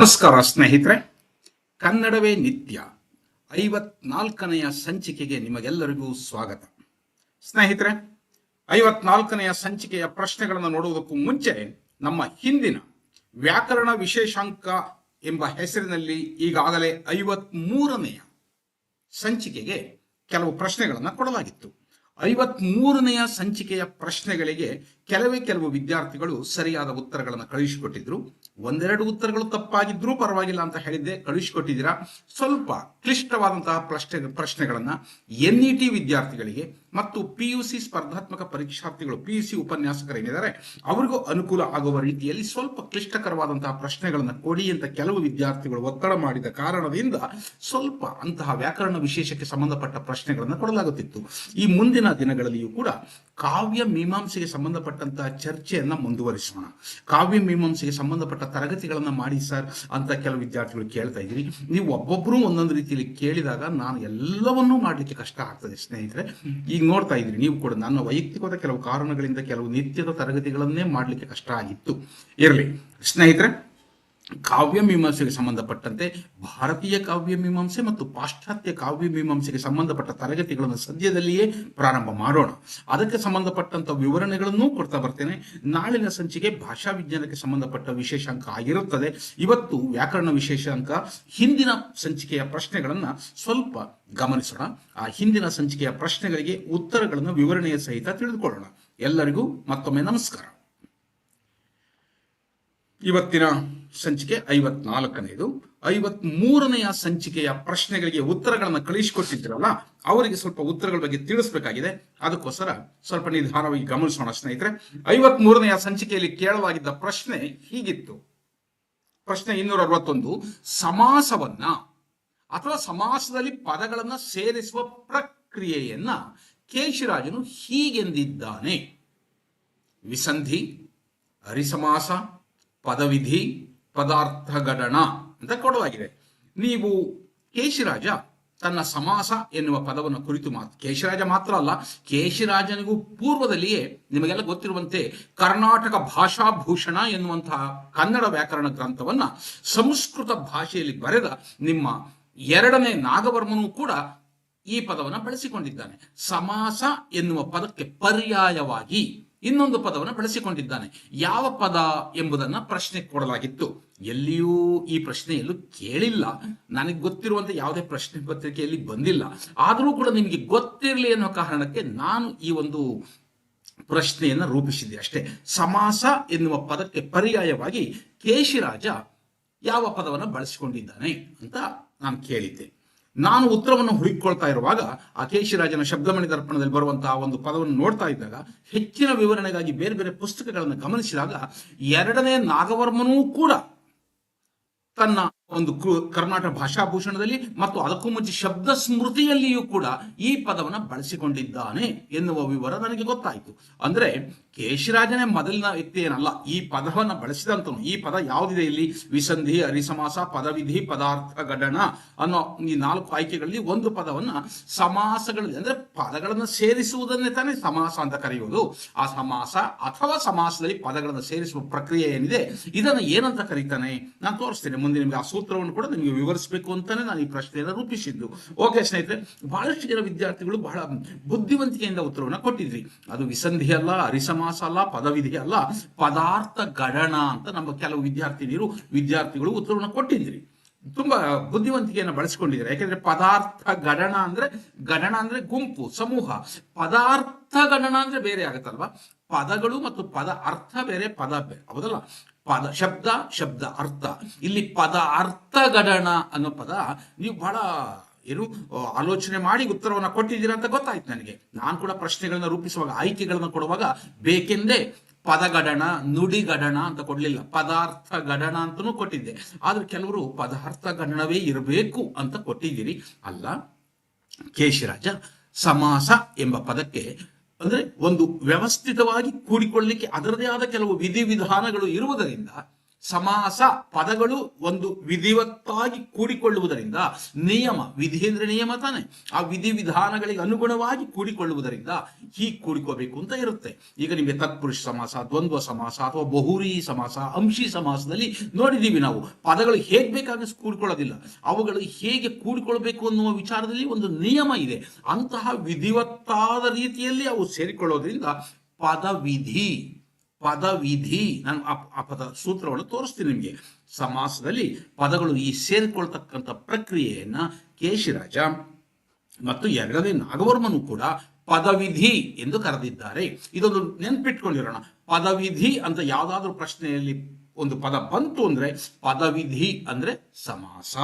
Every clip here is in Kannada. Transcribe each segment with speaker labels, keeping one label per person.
Speaker 1: ನಮಸ್ಕಾರ ಸ್ನೇಹಿತರೆ. ಕನ್ನಡವೇ ನಿತ್ಯ. ಐವತ್ನಾಲ್ಕನೆಯ ಸಂಚಿಕೆಗೆ ನಿಮಗೆಲ್ಲರಿಗೂ ಸ್ವಾಗತ. ಸ್ನೇಹಿತರೆ, ಐವತ್ನಾಲ್ಕನೆಯ ಸಂಚಿಕೆಯ ಪ್ರಶ್ನೆಗಳನ್ನು ನೋಡುವುದಕ್ಕೂ ಮುಂಚೆ ನಮ್ಮ ಹಿಂದಿನ ವ್ಯಾಕರಣ ವಿಶೇಷಾಂಕ ಎಂಬ ಹೆಸರಿನಲ್ಲಿ ಈಗಾಗಲೇ ಐವತ್ ಮೂರನೆಯ ಸಂಚಿಕೆಗೆ ಕೆಲವು ಪ್ರಶ್ನೆಗಳನ್ನು ಕೊಡಲಾಗಿತ್ತು. ಐವತ್ಮೂರನೆಯ ಸಂಚಿಕೆಯ ಪ್ರಶ್ನೆಗಳಿಗೆ ಕೆಲವೇ ಕೆಲವು ವಿದ್ಯಾರ್ಥಿಗಳು ಸರಿಯಾದ ಉತ್ತರಗಳನ್ನು ಕಳುಹಿಸಿಕೊಟ್ಟಿದ್ರು. ಒಂದೆರಡು ಉತ್ತರಗಳು ತಪ್ಪಾಗಿದ್ರೂ ಪರವಾಗಿಲ್ಲ ಅಂತ ಹೇಳಿದ್ದೆ. ಕಳುಹಿಸಿಕೊಟ್ಟಿದ್ದೀರಾ? ಸ್ವಲ್ಪ ಕ್ಲಿಷ್ಟವಾದಂತಹ ಪ್ರಶ್ನೆ, ಪ್ರಶ್ನೆಗಳನ್ನ ಎನ್ ಇ ಟಿ ವಿದ್ಯಾರ್ಥಿಗಳಿಗೆ ಮತ್ತು ಪಿ ಯು ಸಿ ಸ್ಪರ್ಧಾತ್ಮಕ ಪರೀಕ್ಷಾರ್ಥಿಗಳು, ಪಿ ಯು ಸಿ ಉಪನ್ಯಾಸಕರೇನಿದ್ದಾರೆ, ಅವರಿಗೂ ಅನುಕೂಲ ಆಗುವ ರೀತಿಯಲ್ಲಿ ಸ್ವಲ್ಪ ಕ್ಲಿಷ್ಟಕರವಾದಂತಹ ಪ್ರಶ್ನೆಗಳನ್ನು ಕೊಡಿ ಅಂತ ಕೆಲವು ವಿದ್ಯಾರ್ಥಿಗಳು ಒತ್ತಡ ಮಾಡಿದ ಕಾರಣದಿಂದ ಸ್ವಲ್ಪ ಅಂತಹ ವ್ಯಾಕರಣ ವಿಶೇಷಕ್ಕೆ ಸಂಬಂಧಪಟ್ಟ ಪ್ರಶ್ನೆಗಳನ್ನು ಕೊಡಲಾಗುತ್ತಿತ್ತು. ಈ ಮುಂದಿನ ದಿನಗಳಲ್ಲಿಯೂ ಕೂಡ ಕಾವ್ಯ ಮೀಮಾಂಸೆಗೆ ಸಂಬಂಧಪಟ್ಟಂತಹ ಚರ್ಚೆಯನ್ನು ಮುಂದುವರಿಸೋಣ. ಕಾವ್ಯ ಮೀಮಾಂಸೆಗೆ ಸಂಬಂಧಪಟ್ಟ ತರಗತಿಗಳನ್ನು ಮಾಡಿ ಸರ್ ಅಂತ ಕೆಲವು ವಿದ್ಯಾರ್ಥಿಗಳು ಕೇಳ್ತಾ ಇದ್ದೀರಿ. ನೀವು ಒಬ್ಬೊಬ್ಬರು ಒಂದೊಂದು ರೀತಿಯಲ್ಲಿ ಕೇಳಿದಾಗ ನಾನು ಎಲ್ಲವನ್ನೂ ಮಾಡಲಿಕ್ಕೆ ಕಷ್ಟ ಆಗ್ತದೆ ಸ್ನೇಹಿತರೆ. ಈಗ ನೋಡ್ತಾ ಇದ್ದೀರಿ, ನೀವು ಕೂಡ ನನ್ನ ವೈಯಕ್ತಿಕವಾದ ಕೆಲವು ಕಾರಣಗಳಿಂದ ಕೆಲವು ನಿತ್ಯದ ತರಗತಿಗಳನ್ನೇ ಮಾಡಲಿಕ್ಕೆ ಕಷ್ಟ ಆಗಿತ್ತು. ಇರಲಿ, ಸ್ನೇಹಿತರೆ. ಕಾವ್ಯ ಮೀಮಾಂಸೆಗೆ ಸಂಬಂಧಪಟ್ಟಂತೆ ಭಾರತೀಯ ಕಾವ್ಯ ಮೀಮಾಂಸೆ ಮತ್ತು ಪಾಶ್ಚಾತ್ಯ ಕಾವ್ಯ ಮೀಮಾಂಸೆಗೆ ಸಂಬಂಧಪಟ್ಟ ತರಗತಿಗಳನ್ನು ಸದ್ಯದಲ್ಲಿಯೇ ಪ್ರಾರಂಭ ಮಾಡೋಣ. ಅದಕ್ಕೆ ಸಂಬಂಧಪಟ್ಟಂತ ವಿವರಣೆಗಳನ್ನು ಕೊಡ್ತಾ ಬರ್ತೇನೆ. ನಾಳಿನ ಸಂಚಿಕೆ ಭಾಷಾ ವಿಜ್ಞಾನಕ್ಕೆ ಸಂಬಂಧಪಟ್ಟ ವಿಶೇಷಾಂಕ ಆಗಿರುತ್ತದೆ. ಇವತ್ತು ವ್ಯಾಕರಣ ವಿಶೇಷಾಂಕ, ಹಿಂದಿನ ಸಂಚಿಕೆಯ ಪ್ರಶ್ನೆಗಳನ್ನ ಸ್ವಲ್ಪ ಗಮನಿಸೋಣ. ಆ ಹಿಂದಿನ ಸಂಚಿಕೆಯ ಪ್ರಶ್ನೆಗಳಿಗೆ ಉತ್ತರಗಳನ್ನು ವಿವರಣೆಯ ಸಹಿತ ತಿಳಿದುಕೊಳ್ಳೋಣ. ಎಲ್ಲರಿಗೂ ಮತ್ತೊಮ್ಮೆ ನಮಸ್ಕಾರ. ಇವತ್ತಿನ ಸಂಚಿಕೆ ಐವತ್ನಾಲ್ಕನೇದು. ಐವತ್ ಮೂರನೆಯ ಸಂಚಿಕೆಯ ಪ್ರಶ್ನೆಗಳಿಗೆ ಉತ್ತರಗಳನ್ನು ಕಳಿಸಿಕೊಟ್ಟಿದ್ರಲ್ಲ, ಅವರಿಗೆ ಸ್ವಲ್ಪ ಉತ್ತರಗಳ ಬಗ್ಗೆ ತಿಳಿಸಬೇಕಾಗಿದೆ. ಅದಕ್ಕೋಸ್ಕರ ಸ್ವಲ್ಪ ನಿಧಾನವಾಗಿ ಗಮನಿಸೋಣ ಸ್ನೇಹಿತರೆ. ಐವತ್ ಮೂರನೆಯ ಸಂಚಿಕೆಯಲ್ಲಿ ಕೇಳಲಾಗಿದ್ದ ಪ್ರಶ್ನೆ ಹೀಗಿತ್ತು. ಪ್ರಶ್ನೆ ಇನ್ನೂರ ಅರವತ್ತೊಂದು ಸಮಾಸವನ್ನ ಅಥವಾ ಸಮಾಸದಲ್ಲಿ ಪದಗಳನ್ನು ಸೇರಿಸುವ ಪ್ರಕ್ರಿಯೆಯನ್ನ ಕೇಶಿರಾಜನು ಹೀಗೆಂದಿದ್ದಾನೆ. ವಿಸಂಧಿ ಅರಿಸಮಾಸ ಪದವಿಧಿ ಪದಾರ್ಥಗಣನ ಅಂತ ಕೊಡಲಾಗಿದೆ. ನೀವು ಕೇಶಿರಾಜ, ತನ್ನ ಸಮಾಸ ಎನ್ನುವ ಪದವನ್ನು ಕುರಿತು ಮಾತು, ಕೇಶಿರಾಜ ಮಾತ್ರ ಅಲ್ಲ, ಕೇಶಿರಾಜನಿಗೂ ಪೂರ್ವದಲ್ಲಿಯೇ ನಿಮಗೆಲ್ಲ ಗೊತ್ತಿರುವಂತೆ ಕರ್ನಾಟಕ ಭಾಷಾಭೂಷಣ ಎನ್ನುವಂತಹ ಕನ್ನಡ ವ್ಯಾಕರಣ ಗ್ರಂಥವನ್ನ ಸಂಸ್ಕೃತ ಭಾಷೆಯಲ್ಲಿ ಬರೆದ ನಿಮ್ಮ ಎರಡನೇ ನಾಗವರ್ಮನೂ ಕೂಡ ಈ ಪದವನ್ನು ಬಳಸಿಕೊಂಡಿದ್ದಾನೆ. ಸಮಾಸ ಎನ್ನುವ ಪದಕ್ಕೆ ಪರ್ಯಾಯವಾಗಿ ಇನ್ನೊಂದು ಪದವನ್ನು ಬಳಸಿಕೊಂಡಿದ್ದಾನೆ. ಯಾವ ಪದ ಎಂಬುದನ್ನ ಪ್ರಶ್ನೆ ಕೊಡಲಾಗಿತ್ತು. ಎಲ್ಲಿಯೂ ಈ ಪ್ರಶ್ನೆಯಲ್ಲೂ ಕೇಳಿಲ್ಲ. ನನಗೆ ಗೊತ್ತಿರುವಂತೆ ಯಾವುದೇ ಪ್ರಶ್ನೆ ಪತ್ರಿಕೆಯಲ್ಲಿ ಬಂದಿಲ್ಲ. ಆದರೂ ಕೂಡ ನಿಮಗೆ ಗೊತ್ತಿರಲಿ ಅನ್ನೋ ಕಾರಣಕ್ಕೆ ನಾನು ಈ ಒಂದು ಪ್ರಶ್ನೆಯನ್ನು ರೂಪಿಸಿದ್ದೆ ಅಷ್ಟೇ. ಸಮಾಸ ಎನ್ನುವ ಪದಕ್ಕೆ ಪರ್ಯಾಯವಾಗಿ ಕೇಶಿರಾಜ ಯಾವ ಪದವನ್ನು ಬಳಸಿಕೊಂಡಿದ್ದಾನೆ ಅಂತ ನಾನು ಕೇಳಿದ್ದೆ. ನಾನು ಉತ್ತರವನ್ನು ಹುಡುಕಿಕೊಳ್ತಾ ಇರುವಾಗ ಆ ಕೇಶಿರಾಜನ ಶಬ್ದಮಣಿ ದರ್ಪಣದಲ್ಲಿ ಬರುವಂತಹ ಒಂದು ಪದವನ್ನು ನೋಡ್ತಾ ಇದ್ದಾಗ ಹೆಚ್ಚಿನ ವಿವರಣೆಗಾಗಿ ಬೇರೆ ಬೇರೆ ಪುಸ್ತಕಗಳನ್ನು ಗಮನಿಸಿದಾಗ ಎರಡನೇ ನಾಗವರ್ಮನೂ ಕೂಡ ತನ್ನ ಒಂದು ಕರ್ನಾಟಕ ಭಾಷಾಭೂಷಣದಲ್ಲಿ ಮತ್ತು ಅದಕ್ಕೂ ಮುಂಚೆ ಶಬ್ದ ಸ್ಮೃತಿಯಲ್ಲಿಯೂ ಕೂಡ ಈ ಪದವನ್ನ ಬಳಸಿಕೊಂಡಿದ್ದಾನೆ ಎನ್ನುವ ವಿವರ ನನಗೆ ಗೊತ್ತಾಯಿತು. ಅಂದ್ರೆ ಕೇಶಿರಾಜನೇ ಮೊದಲಿನ ವ್ಯಕ್ತಿ ಏನಲ್ಲ, ಈ ಪದವನ್ನು ಬಳಸಿದಂತನು, ಈ ಪದ ಯಾವುದಿದೆ ಇಲ್ಲಿ? ವಿಸಂಧಿ ಅರಿಸಮಾಸ ಪದವಿಧಿ, ಪದಾರ್ಥ ಗಡಣ ಅನ್ನೋ ಈ ನಾಲ್ಕು ಆಯ್ಕೆಗಳಲ್ಲಿ ಒಂದು ಪದವನ್ನು ಸಮಾಸಗಳಲ್ಲಿ ಅಂದ್ರೆ ಪದಗಳನ್ನು ಸೇರಿಸುವುದನ್ನೇ ತಾನೇ ಸಮಾಸ ಅಂತ ಕರೆಯುವುದು. ಆ ಸಮಾಸ ಅಥವಾ ಸಮಾಸದಲ್ಲಿ ಪದಗಳನ್ನು ಸೇರಿಸುವ ಪ್ರಕ್ರಿಯೆ ಏನಿದೆ, ಇದನ್ನು ಏನಂತ ಕರೀತಾನೆ? ನಾನು ತೋರಿಸ್ತೇನೆ, ಮುಂದೆ ನಿಮಗೆ ಆ ಸೂತ್ರವನ್ನು ಕೂಡ ನಿಮಗೆ ವಿವರಿಸಬೇಕು ಅಂತಾನೆ ನಾನು ಈ ಪ್ರಶ್ನೆಯನ್ನು ರೂಪಿಸಿದ್ದು. ಓಕೆ ಸ್ನೇಹಿತರೆ, ಬಹಳಷ್ಟು ಜನ ವಿದ್ಯಾರ್ಥಿಗಳು ಬಹಳ ಬುದ್ಧಿವಂತಿಕೆಯಿಂದ ಉತ್ತರವನ್ನು ಕೊಟ್ಟಿದ್ರಿ. ಅದು ವಿಸಂಧಿ ಅಲ್ಲ ಅರಿಸಮಾಸ ಅಲ್ಲ, ಪದವಿಧಿ ಅಲ್ಲ, ಪದಾರ್ಥ ಗಣನ ಅಂತ ನಮ್ಮ ಕೆಲವು ವಿದ್ಯಾರ್ಥಿನಿಯರು, ವಿದ್ಯಾರ್ಥಿಗಳು ಉತ್ತರವನ್ನು ಕೊಟ್ಟಿದ್ದೀರಿ. ತುಂಬಾ ಬುದ್ಧಿವಂತಿಕೆಯನ್ನು ಬಳಸಿಕೊಂಡಿದ್ದಾರೆ. ಯಾಕೆಂದ್ರೆ ಪದಾರ್ಥ ಗಣನ ಅಂದ್ರೆ ಗಣನ ಅಂದ್ರೆ ಗುಂಪು, ಸಮೂಹ. ಪದಾರ್ಥ ಗಣನ ಅಂದ್ರೆ ಬೇರೆ ಆಗತ್ತಲ್ವಾ? ಪದಗಳು ಮತ್ತು ಪದ ಅರ್ಥ ಬೇರೆ, ಪದ ಬೇರೆ ಹೌದಲ್ಲ? ಪದ, ಶಬ್ದ ಶಬ್ದ ಅರ್ಥ. ಇಲ್ಲಿ ಪದ ಅರ್ಥ ಗಣನ ಅನ್ನೋ ಪದ ನೀವು ಬಹಳ ಏನು ಆಲೋಚನೆ ಮಾಡಿ ಉತ್ತರವನ್ನ ಕೊಟ್ಟಿದ್ದೀರಾ ಅಂತ ಗೊತ್ತಾಯ್ತು ನನಗೆ. ನಾನು ಕೂಡ ಪ್ರಶ್ನೆಗಳನ್ನ ರೂಪಿಸುವಾಗ, ಆಯ್ಕೆಗಳನ್ನ ಕೊಡುವಾಗ ಬೇಕೆಂದೇ ಪದಗಡಣ, ನುಡಿಗಡಣ ಅಂತ ಕೊಡ್ಲಿಲ್ಲ. ಪದಾರ್ಥ ಗಡಣ ಅಂತನೂ ಕೊಟ್ಟಿದ್ದೆ. ಆದ್ರೆ ಕೆಲವರು ಪದಾರ್ಥ ಗಣನವೇ ಇರಬೇಕು ಅಂತ ಕೊಟ್ಟಿದ್ದೀರಿ. ಅಲ್ಲ, ಕೇಶಿರಾಜ, ಸಮಾಸ ಎಂಬ ಪದಕ್ಕೆ, ಅಂದ್ರೆ ಒಂದು ವ್ಯವಸ್ಥಿತವಾಗಿ ಕೂಡಿಕೊಳ್ಳಲಿಕ್ಕೆ ಅದರದೇ ಆದ ಕೆಲವು ವಿಧಿವಿಧಾನಗಳು ಇರುವುದರಿಂದ ಸಮಾಸ ಪದಗಳು ಒಂದು ವಿಧಿವತ್ತಾಗಿ ಕೂಡಿಕೊಳ್ಳುವುದರಿಂದ ನಿಯಮ ವಿಧಿ ಅಂದ್ರೆ ನಿಯಮ ತಾನೆ. ಆ ವಿಧಿ ವಿಧಾನಗಳಿಗೆ ಅನುಗುಣವಾಗಿ ಕೂಡಿಕೊಳ್ಳುವುದರಿಂದ ಹೀಗೆ ಕೂಡಿಕೋಬೇಕು ಅಂತ ಇರುತ್ತೆ. ಈಗ ನಿಮಗೆ ತತ್ಪುರುಷ ಸಮಾಸ, ದ್ವಂದ್ವ ಸಮಾಸ ಅಥವಾ ಬಹುರಿ ಸಮಾಸ, ಅಂಶಿ ಸಮಾಸದಲ್ಲಿ ನೋಡಿದ್ದೀವಿ ನಾವು. ಪದಗಳು ಹೇಗೆ ಬೇಕಾಗಿ ಕೂಡಿಕೊಳ್ಳೋದಿಲ್ಲ. ಅವುಗಳು ಹೇಗೆ ಕೂಡಿಕೊಳ್ಬೇಕು ಅನ್ನುವ ವಿಚಾರದಲ್ಲಿ ಒಂದು ನಿಯಮ ಇದೆ. ಅಂತಹ ವಿಧಿವತ್ತಾದ ರೀತಿಯಲ್ಲಿ ಅವು ಸೇರಿಕೊಳ್ಳೋದ್ರಿಂದ ಪದವಿಧಿ ಪದವಿಧಿ ನಾನು ಆ- ಪದ ಸೂತ್ರವನ್ನು ತೋರಿಸ್ತೀನಿ ನಿಮಗೆ. ಸಮಾಸದಲ್ಲಿ ಪದಗಳು ಈ ಸೇರಿಕೊಳ್ತಕ್ಕಂಥ ಪ್ರಕ್ರಿಯೆಯನ್ನು ಕೇಶಿರಾಜ ಮತ್ತು ಎರಡನೇ ನಾಗವರ್ಮನು ಕೂಡ ಪದವಿಧಿ ಎಂದು ಕರೆದಿದ್ದಾರೆ. ಇದೊಂದು ನೆನ್ಪಿಟ್ಕೊಂಡಿರೋಣ. ಪದವಿಧಿ ಅಂತ ಯಾವುದಾದ್ರೂ ಪ್ರಶ್ನೆಯಲ್ಲಿ ಒಂದು ಪದ ಬಂತು ಅಂದ್ರೆ ಪದವಿಧಿ ಅಂದ್ರೆ ಸಮಾಸ.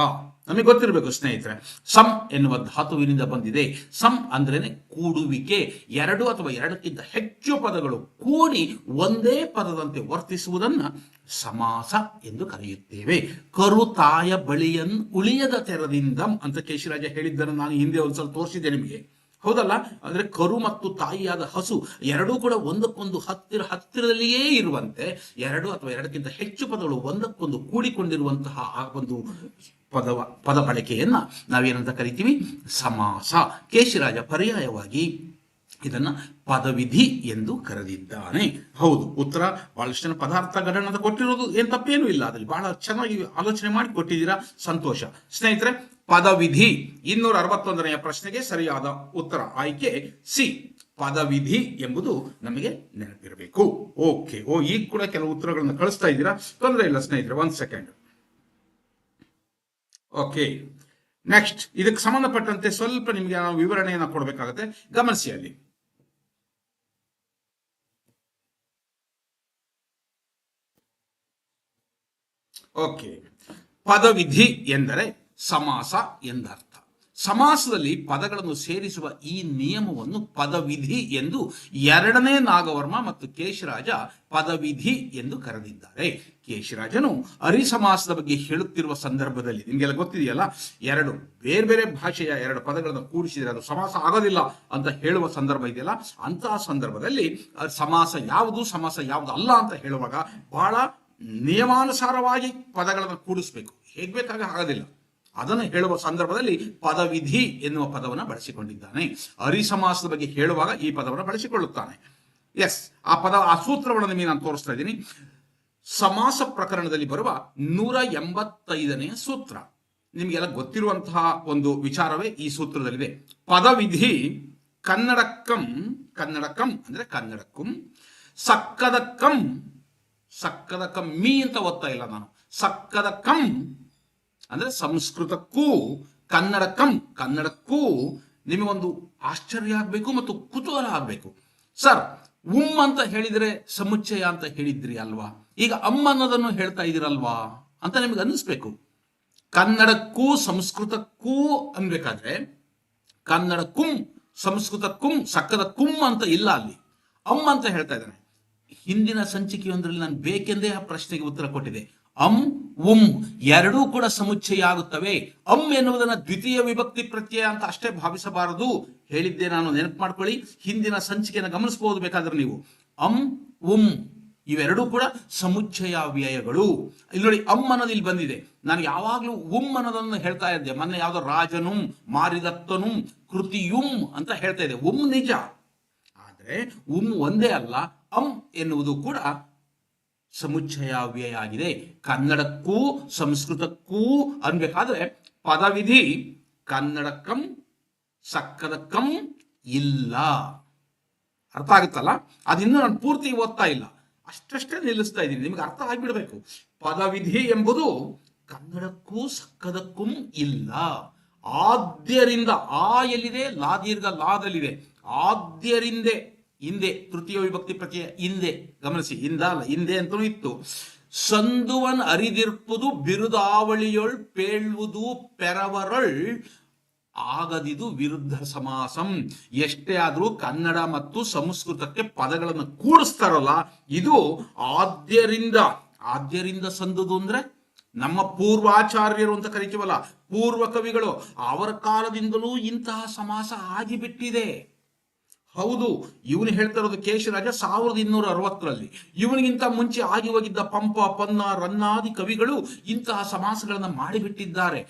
Speaker 1: ನಮಗೆ ಗೊತ್ತಿರಬೇಕು ಸ್ನೇಹಿತರೆ, ಸಂ ಎನ್ನುವ ಧಾತುವಿನಿಂದ ಬಂದಿದೆ. ಸಂ ಅಂದ್ರೇನೆ ಕೂಡುವಿಕೆ. ಎರಡು ಅಥವಾ ಎರಡಕ್ಕಿಂತ ಹೆಚ್ಚು ಪದಗಳು ಕೂಡಿ ಒಂದೇ ಪದದಂತೆ ವರ್ತಿಸುವುದನ್ನ ಸಮಾಸ ಎಂದು ಕರೆಯುತ್ತೇವೆ. ಕರು ತಾಯ ಬಳಿಯನ್ ಉಳಿಯದ ತೆರದಿಂದ ಅಂತ ಕೇಶಿರಾಜ ಹೇಳಿದ್ದನ್ನು ನಾನು ಹಿಂದೆ ಒಂದ್ಸಲ ತೋರಿಸಿದ್ದೆ ನಿಮಗೆ. ಹೌದಲ್ಲ? ಅಂದ್ರೆ ಕರು ಮತ್ತು ತಾಯಿಯಾದ ಹಸು ಎರಡೂ ಕೂಡ ಒಂದಕ್ಕೊಂದು ಹತ್ತಿರ ಹತ್ತಿರದಲ್ಲಿಯೇ ಇರುವಂತೆ, ಎರಡು ಅಥವಾ ಎರಡಕ್ಕಿಂತ ಹೆಚ್ಚು ಪದಗಳು ಒಂದಕ್ಕೊಂದು ಕೂಡಿಕೊಂಡಿರುವಂತಹ ಆ ಒಂದು ಪದವ ಪದ ಬಳಕೆಯನ್ನ ನಾವೇನಂತ ಕರಿತೀವಿ? ಸಮಾಸ. ಕೇಶಿರಾಜ ಪರ್ಯಾಯವಾಗಿ ಇದನ್ನ ಪದವಿಧಿ ಎಂದು ಕರೆದಿದ್ದಾನೆ. ಹೌದು, ಉತ್ತರ, ಬಹಳಷ್ಟು ಪದಾರ್ಥ ಗಣನದ ಕೊಟ್ಟಿರೋದು ಏನ್ ತಪ್ಪೇನು ಇಲ್ಲ. ಅದ್ರಲ್ಲಿ ಬಹಳ ಚೆನ್ನಾಗಿ ಆಲೋಚನೆ ಮಾಡಿ ಕೊಟ್ಟಿದ್ದೀರಾ? ಸಂತೋಷ. ಸ್ನೇಹಿತರೆ ಪದವಿಧಿ ಇನ್ನೂರ ಅರವತ್ತೊಂದನೆಯ ಪ್ರಶ್ನೆಗೆ ಸರಿಯಾದ ಉತ್ತರ ಆಯ್ಕೆ ಸಿ. ಪದವಿಧಿ ಎಂಬುದು ನಮಗೆ ನೆನಪಿರಬೇಕು. ಓಕೆ, ಓ, ಈಗ ಕೂಡ ಕೆಲವು ಉತ್ತರಗಳನ್ನು ಕಳಿಸ್ತಾ ಇದ್ದೀರಾ? ತೊಂದರೆ ಇಲ್ಲ ಸ್ನೇಹಿತರೆ, ಒಂದ್ ಸೆಕೆಂಡ್. ಓಕೆ, ನೆಕ್ಸ್ಟ್, ಇದಕ್ಕೆ ಸಂಬಂಧಪಟ್ಟಂತೆ ಸ್ವಲ್ಪ ನಿಮಗೆ ನಾವು ವಿವರಣೆಯನ್ನು ಕೊಡಬೇಕಾಗುತ್ತೆ. ಗಮನಿಸಿ ಅಲ್ಲಿ. ಓಕೆ, ಪದವಿಧಿ ಎಂದರೆ ಸಮಾಸ ಎಂದರ್ಥ. ಸಮಾಸದಲ್ಲಿ ಪದಗಳನ್ನು ಸೇರಿಸುವ ಈ ನಿಯಮವನ್ನು ಪದವಿಧಿ ಎಂದು ಎರಡನೇ ನಾಗವರ್ಮ ಮತ್ತು ಕೇಶರಾಜ ಪದವಿಧಿ ಎಂದು ಕರೆದಿದ್ದಾರೆ. ಕೇಶರಾಜನು ಅರಿಸಮಾಸದ ಬಗ್ಗೆ ಹೇಳುತ್ತಿರುವ ಸಂದರ್ಭದಲ್ಲಿ, ನಿಮಗೆಲ್ಲ ಗೊತ್ತಿದೆಯಲ್ಲ? ಎರಡು ಬೇರೆ ಬೇರೆ ಭಾಷೆಯ ಎರಡು ಪದಗಳನ್ನು ಕೂಡಿಸಿದರೆ ಅದು ಸಮಾಸ ಆಗೋದಿಲ್ಲ ಅಂತ ಹೇಳುವ ಸಂದರ್ಭ ಇದೆಯಲ್ಲ? ಅಂತಹ ಸಂದರ್ಭದಲ್ಲಿ ಸಮಾಸ ಯಾವುದು ಸಮಾಸ ಯಾವುದು ಅಲ್ಲ ಅಂತ ಹೇಳುವಾಗ ಬಹಳ ನಿಯಮಾನುಸಾರವಾಗಿ ಪದಗಳನ್ನು ಕೂಡಿಸ್ಬೇಕು. ಹೇಗ್ ಬೇಕಾಗ ಆಗೋದಿಲ್ಲ. ಅದನ್ನು ಹೇಳುವ ಸಂದರ್ಭದಲ್ಲಿ ಪದವಿಧಿ ಎನ್ನುವ ಪದವನ್ನು ಬಳಸಿಕೊಂಡಿದ್ದಾನೆ. ಅರಿಸಮಾಸದ ಬಗ್ಗೆ ಹೇಳುವಾಗ ಈ ಪದವನ್ನು ಬಳಸಿಕೊಳ್ಳುತ್ತಾನೆ. ಎಸ್ ಆ ಪದ, ಆ ಸೂತ್ರವನ್ನು ನಿಮಗೆ ನಾನು ತೋರಿಸ್ತಾ ಇದ್ದೀನಿ. ಸಮಾಸ ಪ್ರಕರಣದಲ್ಲಿ ಬರುವ ನೂರ ಎಂಬತ್ತೈದನೆಯ ಸೂತ್ರ. ನಿಮಗೆಲ್ಲ ಗೊತ್ತಿರುವಂತಹ ಒಂದು ವಿಚಾರವೇ ಈ ಸೂತ್ರದಲ್ಲಿದೆ. ಪದವಿಧಿ ಕನ್ನಡಕ್ಕಂ ಕನ್ನಡಕಂ ಅಂದ್ರೆ ಕನ್ನಡಕ್ಕಂ, ಸಕ್ಕದಕ್ಕಂ ಸಕ್ಕದ ಮೀ ಅಂತ ಓದ್ತಾ ಇಲ್ಲ ನಾನು. ಸಕ್ಕದ ಕಂ ಅಂದ್ರೆ ಸಂಸ್ಕೃತಕ್ಕೂ ಕನ್ನಡಕಂ, ಕನ್ನಡಕ್ಕೂ ನಿಮಗೊಂದು ಆಶ್ಚರ್ಯ ಆಗಬೇಕು ಮತ್ತು ಕುತೂಹಲ ಆಗಬೇಕು. ಸರ್ ಉಮ್ ಅಂತ ಹೇಳಿದ್ರೆ ಸಮುಚ್ಚಯ ಅಂತ ಹೇಳಿದ್ರಿ ಅಲ್ವಾ? ಈಗ ಅಮ್ಮ ಅನ್ನೋದನ್ನು ಹೇಳ್ತಾ ಇದ್ದೀರಲ್ವಾ ಅಂತ ನಿಮಗೆ ಅನ್ನಿಸ್ಬೇಕು. ಕನ್ನಡಕ್ಕೂ ಸಂಸ್ಕೃತಕ್ಕೂ ಅನ್ಬೇಕಾದ್ರೆ ಕನ್ನಡ ಕುಂ ಸಂಸ್ಕೃತ ಕುಂ ಸಕ್ಕದ ಕುಂ ಅಂತ ಇಲ್ಲ ಅಲ್ಲಿ. ಅಮ್ಮ ಅಂತ ಹೇಳ್ತಾ ಇದ್ದಾನೆ. ಹಿಂದಿನ ಸಂಚಿಕೆಯೊಂದರಲ್ಲಿ ನಾನು ಬೇಕೆಂದೇ ಆ ಪ್ರಶ್ನೆಗೆ ಉತ್ತರ ಕೊಟ್ಟಿದೆ ಅಂ, ಉಂ ಎರಡೂ ಕೂಡ ಸಮುಚ್ಚಯ ಆಗುತ್ತವೆ ಅಂ ಎನ್ನುವುದನ್ನು ದ್ವಿತೀಯ ವಿಭಕ್ತಿ ಪ್ರತ್ಯಯ ಅಂತ ಅಷ್ಟೇ ಭಾವಿಸಬಾರದು. ಹೇಳಿದ್ದೆ ನಾನು ನೆನಪು ಮಾಡ್ಕೊಳ್ಳಿ. ಹಿಂದಿನ ಸಂಚಿಕೆಯನ್ನು ಗಮನಿಸಬಹುದು ಬೇಕಾದ್ರೆ ನೀವು. ಅಂ, ಉಂ ಇವೆರಡೂ ಕೂಡ ಸಮುಚ್ಚಯ ವ್ಯಯಗಳು ಇಲ್ಲಿ ನೋಡಿ, ಅಂ ಅನ್ನೋದು ಇಲ್ಲಿ ಬಂದಿದೆ. ನಾನು ಯಾವಾಗಲೂ ಉಮ್ ಅನ್ನೋದನ್ನು ಹೇಳ್ತಾ ಇದ್ದೆ. ಮೊನ್ನೆ ಯಾವುದೋ ರಾಜನುಂ, ಮಾರಿದತ್ತನುಂ, ಕೃತಿಯುಂ ಅಂತ ಹೇಳ್ತಾ ಇದ್ದೆ. ಉಮ್ ನಿಜ. ಆದರೆ ಉಂ ಒಂದೇ ಅಲ್ಲ, ಅಂ ಎನ್ನುವುದು ಕೂಡ ಸಮುಚ್ಚಯ ಆಗಿದೆ ಕನ್ನಡಕ್ಕೂ ಸಂಸ್ಕೃತಕ್ಕೂ ಅನ್ಬೇಕಾದ್ರೆ ಪದವಿಧಿ ಕನ್ನಡಕ್ಕಂ, ಸಕ್ಕದಕ್ಕಂ ಇಲ್ಲ. ಅರ್ಥ ಆಗುತ್ತಲ್ಲ? ಅದಿನ್ನೂ ನಾನು ಪೂರ್ತಿ ಓದ್ತಾ ಇಲ್ಲ. ಅಷ್ಟಷ್ಟೇ ನಿಲ್ಲಿಸ್ತಾ ಇದ್ದೀನಿ. ನಿಮಗೆ ಅರ್ಥ ಆಗಿಬಿಡಬೇಕು. ಪದವಿಧಿ ಎಂಬುದು ಕನ್ನಡಕ್ಕೂ ಸಕ್ಕದಕ್ಕೂ ಇಲ್ಲ. ಆದ್ಯರಿಂದ ಆ ಎಲ್ಲಿದೆ? ಲಾ ದೀರ್ಘ ಲಾದಲ್ಲಿದೆ. ಆದ್ಯರಿಂದೆ ಹಿಂದೆ, ತೃತೀಯ ವಿಭಕ್ತಿ ಪ್ರತಿಯ ಹಿಂದೆ, ಗಮನಿಸಿ, ಹಿಂದ ಅಲ್ಲ, ಹಿಂದೆ ಅಂತಲೂ ಇತ್ತು. ಸಂದುವನ್ ಅರಿದಿರ್ಪುದು, ಬಿರುದಾವಳಿಯೊಳ್ ಪೇಳುವುದು ಪೆರವರೊಳ್ ಆಗದಿದು ವಿರುದ್ಧ ಸಮಾಸಂ. ಎಷ್ಟೇ ಆದರೂ ಕನ್ನಡ ಮತ್ತು ಸಂಸ್ಕೃತಕ್ಕೆ ಪದಗಳನ್ನು ಕೂಡಿಸ್ತಾರಲ್ಲ, ಇದು ಆದ್ಯರಿಂದ ಆದ್ಯರಿಂದ ಸಂದುದು ಅಂದ್ರೆ ನಮ್ಮ ಪೂರ್ವಾಚಾರ್ಯರು ಅಂತ ಕರಿತೀವಲ್ಲ ಪೂರ್ವ ಕವಿಗಳು ಅವರ ಕಾಲದಿಂದಲೂ ಇಂತಹ ಸಮಾಸ ಆಗಿಬಿಟ್ಟಿದೆ. ಹೌದು, ಇವನು ಹೇಳ್ತಾ ಇರೋದು ಕೇಶರಾಜ ಸಾವಿರದ ಇನ್ನೂರ ಅರವತ್ತರಲ್ಲಿ. ಇವನಿಗಿಂತ ಮುಂಚೆ ಆಗಿ ಹೋಗಿದ್ದ ಪಂಪ, ಪನ್ನ, ರನ್ನಾದಿ ಕವಿಗಳು ಇಂತಹ ಸಮಾಸಗಳನ್ನು ಮಾಡಿಬಿಟ್ಟಿದ್ದಾರೆ.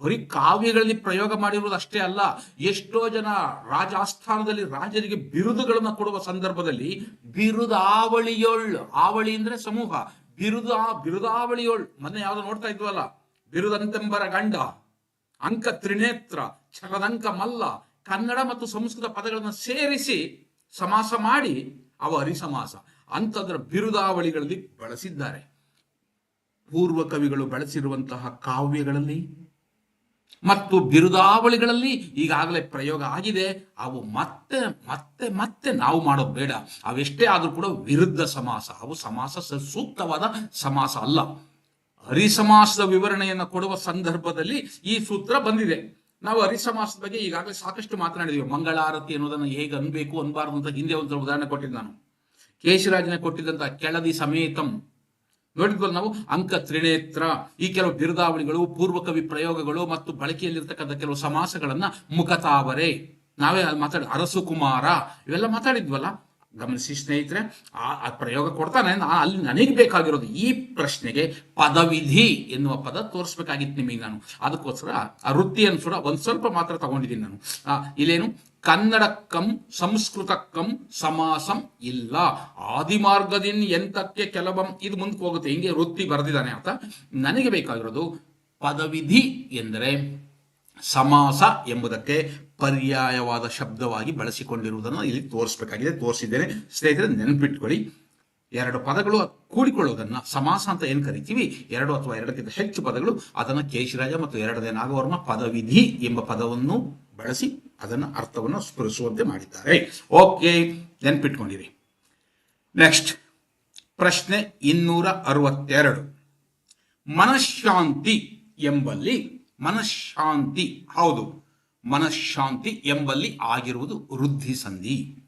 Speaker 1: ಬರೀ ಕಾವ್ಯಗಳಲ್ಲಿ ಪ್ರಯೋಗ ಮಾಡಿರುವುದು ಅಷ್ಟೇ ಅಲ್ಲ, ಎಷ್ಟೋ ಜನ ರಾಜಾಸ್ಥಾನದಲ್ಲಿ ರಾಜರಿಗೆ ಬಿರುದುಗಳನ್ನು ಕೊಡುವ ಸಂದರ್ಭದಲ್ಲಿ ಬಿರುದಾವಳಿಯೊಳ್. ಆವಳಿ ಅಂದ್ರೆ ಸಮೂಹ. ಬಿರುದ, ಬಿರುದಾವಳಿಯೊಳ್. ಮೊನ್ನೆ ಯಾವ್ದು ನೋಡ್ತಾ ಇದ್ವಲ್ಲ? ಬಿರುದಂತೆಂಬರ ಗಂಡ, ಅಂಕ ತ್ರಿನೇತ್ರ, ಛಲದಂಕ ಮಲ್ಲ ಕನ್ನಡ ಮತ್ತು ಸಂಸ್ಕೃತ ಪದಗಳನ್ನು ಸೇರಿಸಿ ಸಮಾಸ ಮಾಡಿ ಅವ ಹರಿಸಮಾಸ. ಅಂಥದ್ರ ಬಿರುದಾವಳಿಗಳಲ್ಲಿ ಬಳಸಿದ್ದಾರೆ. ಪೂರ್ವ ಕವಿಗಳು ಬಳಸಿರುವಂತಹ ಕಾವ್ಯಗಳಲ್ಲಿ ಮತ್ತು ಬಿರುದಾವಳಿಗಳಲ್ಲಿ ಈಗಾಗಲೇ ಪ್ರಯೋಗ ಆಗಿದೆ. ಅವು ಮತ್ತೆ ಮತ್ತೆ ಮತ್ತೆ ನಾವು ಮಾಡೋದು ಬೇಡ. ಅವೆಷ್ಟೇ ಆದರೂ ಕೂಡ ವಿರುದ್ಧ ಸಮಾಸ. ಅವು ಸಮಾಸ ಸೂಕ್ತವಾದ ಸಮಾಸ ಅಲ್ಲ. ಹರಿಸಮಾಸದ ವಿವರಣೆಯನ್ನು ಕೊಡುವ ಸಂದರ್ಭದಲ್ಲಿ ಈ ಸೂತ್ರ ಬಂದಿದೆ. ನಾವು ಹರಿಸಮಾಸದ ಬಗ್ಗೆ ಈಗಾಗಲೇ ಸಾಕಷ್ಟು ಮಾತನಾಡಿದ್ವಿ. ಮಂಗಳಾರತಿ ಅನ್ನೋದನ್ನ ಹೇಗೆ ಅನ್ಬೇಕು ಅನ್ಬಾರದು ಅಂತ ಹಿಂದೆ ಒಂದು ಉದಾಹರಣೆ ಕೊಟ್ಟಿದ್ದೆ ನಾನು. ಕೇಶರಾಜನ ಕೊಟ್ಟಿದ್ದಂತ ಕೆಳದಿ ಸಮೇತಂ. ನೋಡಿದ್ವಲ್ಲ ನಾವು? ಅಂಕ ತ್ರಿನೇತ್ರ. ಈ ಕೆಲವು ಬಿರುದಾವಳಿಗಳು ಪೂರ್ವಕವಿ ಪ್ರಯೋಗಗಳು ಮತ್ತು ಬಳಕೆಯಲ್ಲಿರ್ತಕ್ಕಂಥ ಕೆಲವು ಸಮಾಸಗಳನ್ನ ಮುಖತಾವರೆ. ನಾವೇ ಮಾತಾಡಿ ಅರಸುಕುಮಾರ. ಇವೆಲ್ಲ ಮಾತಾಡಿದ್ವಲ್ಲ? ಗಮನಿಸಿ ಸ್ನೇಹಿತರೆ, ಆ ಆ ಪ್ರಯೋಗ ಕೊಡ್ತಾನೆ. ಅಲ್ಲಿ ನನಗೆ ಬೇಕಾಗಿರೋದು ಈ ಪ್ರಶ್ನೆಗೆ ಪದವಿಧಿ ಎನ್ನುವ ಪದ ತೋರಿಸ್ಬೇಕಾಗಿತ್ತು ನಿಮಗೆ ನಾನು. ಅದಕ್ಕೋಸ್ಕರ ಆ ವೃತ್ತಿಯನ್ನು ಕೂಡ ಒಂದು ಸ್ವಲ್ಪ ಮಾತ್ರ ತಗೊಂಡಿದ್ದೀನಿ ನಾನು. ಇಲ್ಲೇನು? ಕನ್ನಡಕ್ಕಂ ಸಂಸ್ಕೃತಕ್ಕಂ ಸಮಾಸಂ ಇಲ್ಲ. ಆದಿಮಾರ್ಗದಿನ್ ಎಂತಕ್ಕೆ ಕೆಲವಂ, ಇದು ಮುಂದಕ್ಕೆ ಹೋಗುತ್ತೆ. ಹಿಂಗೆ ವೃತ್ತಿ ಬರೆದಿದ್ದಾನೆ ಅಂತ ನನಗೆ ಬೇಕಾಗಿರೋದು ಪದವಿಧಿ ಎಂದರೆ ಸಮಾಸ ಎಂಬುದಕ್ಕೆ ಪರ್ಯಾಯವಾದ ಶಬ್ದವಾಗಿ ಬಳಸಿಕೊಂಡಿರುವುದನ್ನು ಇಲ್ಲಿ ತೋರಿಸಬೇಕಾಗಿದೆ. ತೋರಿಸಿದ್ದೇನೆ. ಸ್ನೇಹಿತರೆ, ನೆನಪಿಟ್ಕೊಳ್ಳಿ. ಎರಡು ಪದಗಳು ಕೂಡಿಕೊಳ್ಳೋದನ್ನ ಸಮಾಸ ಅಂತ ಏನು ಕರಿತೀವಿ? ಎರಡು ಅಥವಾ ಎರಡಕ್ಕಿಂತ ಹೆಚ್ಚು ಪದಗಳು. ಅದನ್ನು ಕೇಶಿರಾಜ ಮತ್ತು ಎರಡನೇ ನಾಗವರ್ಮ ಪದವಿಧಿ ಎಂಬ ಪದವನ್ನು ಬಳಸಿ ಅದನ್ನು ಅರ್ಥವನ್ನು ಸ್ಫುರಿಸುವಂತೆ ಮಾಡಿದ್ದಾರೆ. ಓಕೆ, ನೆನ್ಪಿಟ್ಕೊಂಡಿರಿ. ನೆಕ್ಸ್ಟ್, ಪ್ರಶ್ನೆ ಇನ್ನೂರ ಅರವತ್ತೆರಡು. ಮನಃಶಾಂತಿ ಎಂಬಲ್ಲಿ ಮನಃಶಾಂತಿ ಹೌದು. ಮನಃಶಾಂತಿ ಎಂಬಲ್ಲಿ ಆಗಿರುವುದು ವೃದ್ಧಿ ಸಂಧಿ,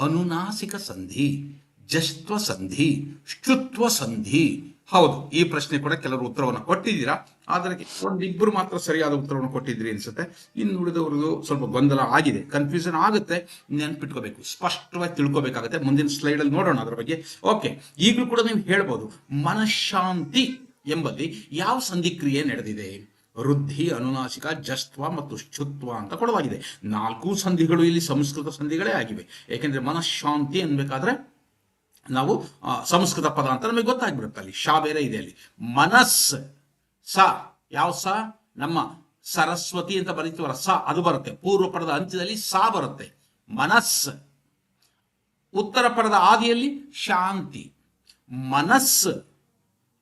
Speaker 1: ಅನುನಾಸಿಕ ಸಂಧಿ, ಜಸ್ತ್ವ ಸಂಧಿ ಶುತ್ವ ಸಂಧಿ. ಹೌದು, ಈ ಪ್ರಶ್ನೆ ಕೂಡ ಕೆಲವರು ಉತ್ತರವನ್ನು ಕೊಟ್ಟಿದ್ದೀರಾ? ಆದರೆ ಒಂದಿಬ್ಬರು ಮಾತ್ರ ಸರಿಯಾದ ಉತ್ತರವನ್ನು ಕೊಟ್ಟಿದ್ರಿ ಅನ್ಸುತ್ತೆ. ಇನ್ನು ಉಳಿದವರದು ಸ್ವಲ್ಪ ಗೊಂದಲ ಆಗಿದೆ. ಕನ್ಫ್ಯೂಷನ್ ಆಗುತ್ತೆ. ನೆನ್ಪಿಟ್ಕೋಬೇಕು. ಸ್ಪಷ್ಟವಾಗಿ ತಿಳ್ಕೋಬೇಕಾಗುತ್ತೆ. ಮುಂದಿನ ಸ್ಲೈಡ್ ಅಲ್ಲಿ ನೋಡೋಣ ಅದರ ಬಗ್ಗೆ. ಓಕೆ ಈಗಲೂ ಕೂಡ ನೀವು ಹೇಳ್ಬೋದು ಮನಃಶಾಂತಿ ಎಂಬಲ್ಲಿ ಯಾವ ಸಂಧಿಕ್ರಿಯೆ ನಡೆದಿದೆ? ವೃದ್ಧಿ ಅನುನಾಸಿಕ ಜಸ್ತ್ವ ಮತ್ತು ಶುತ್ವ ಅಂತ ಕೊಡಲಾಗಿದೆ. ನಾಲ್ಕು ಸಂಧಿಗಳು ಇಲ್ಲಿ ಸಂಸ್ಕೃತ ಸಂಧಿಗಳೇ ಆಗಿವೆ. ಏಕೆಂದ್ರೆ ಮನಃಶಾಂತಿ ಅನ್ಬೇಕಾದ್ರೆ ನಾವು ಸಂಸ್ಕೃತ ಪದ ಅಂತ ನಮಗೆ ಗೊತ್ತಾಗ್ಬಿಡುತ್ತೆ ಅಲ್ಲಿ. ಶಾ ಬೇರೆ ಇದೆ ಅಲ್ಲಿ. ಮನಸ್, ಸ, ಯಾವ ಸ? ನಮ್ಮ ಸರಸ್ವತಿ ಅಂತ ಬರೀತೀವಲ್ಲ, ಸ, ಅದು ಬರುತ್ತೆ. ಪೂರ್ವ ಪದದ ಅಂತ್ಯದಲ್ಲಿ ಸ ಬರುತ್ತೆ. ಮನಸ್, ಉತ್ತರ ಪದದ ಆದಿಯಲ್ಲಿ ಶಾಂತಿ. ಮನಸ್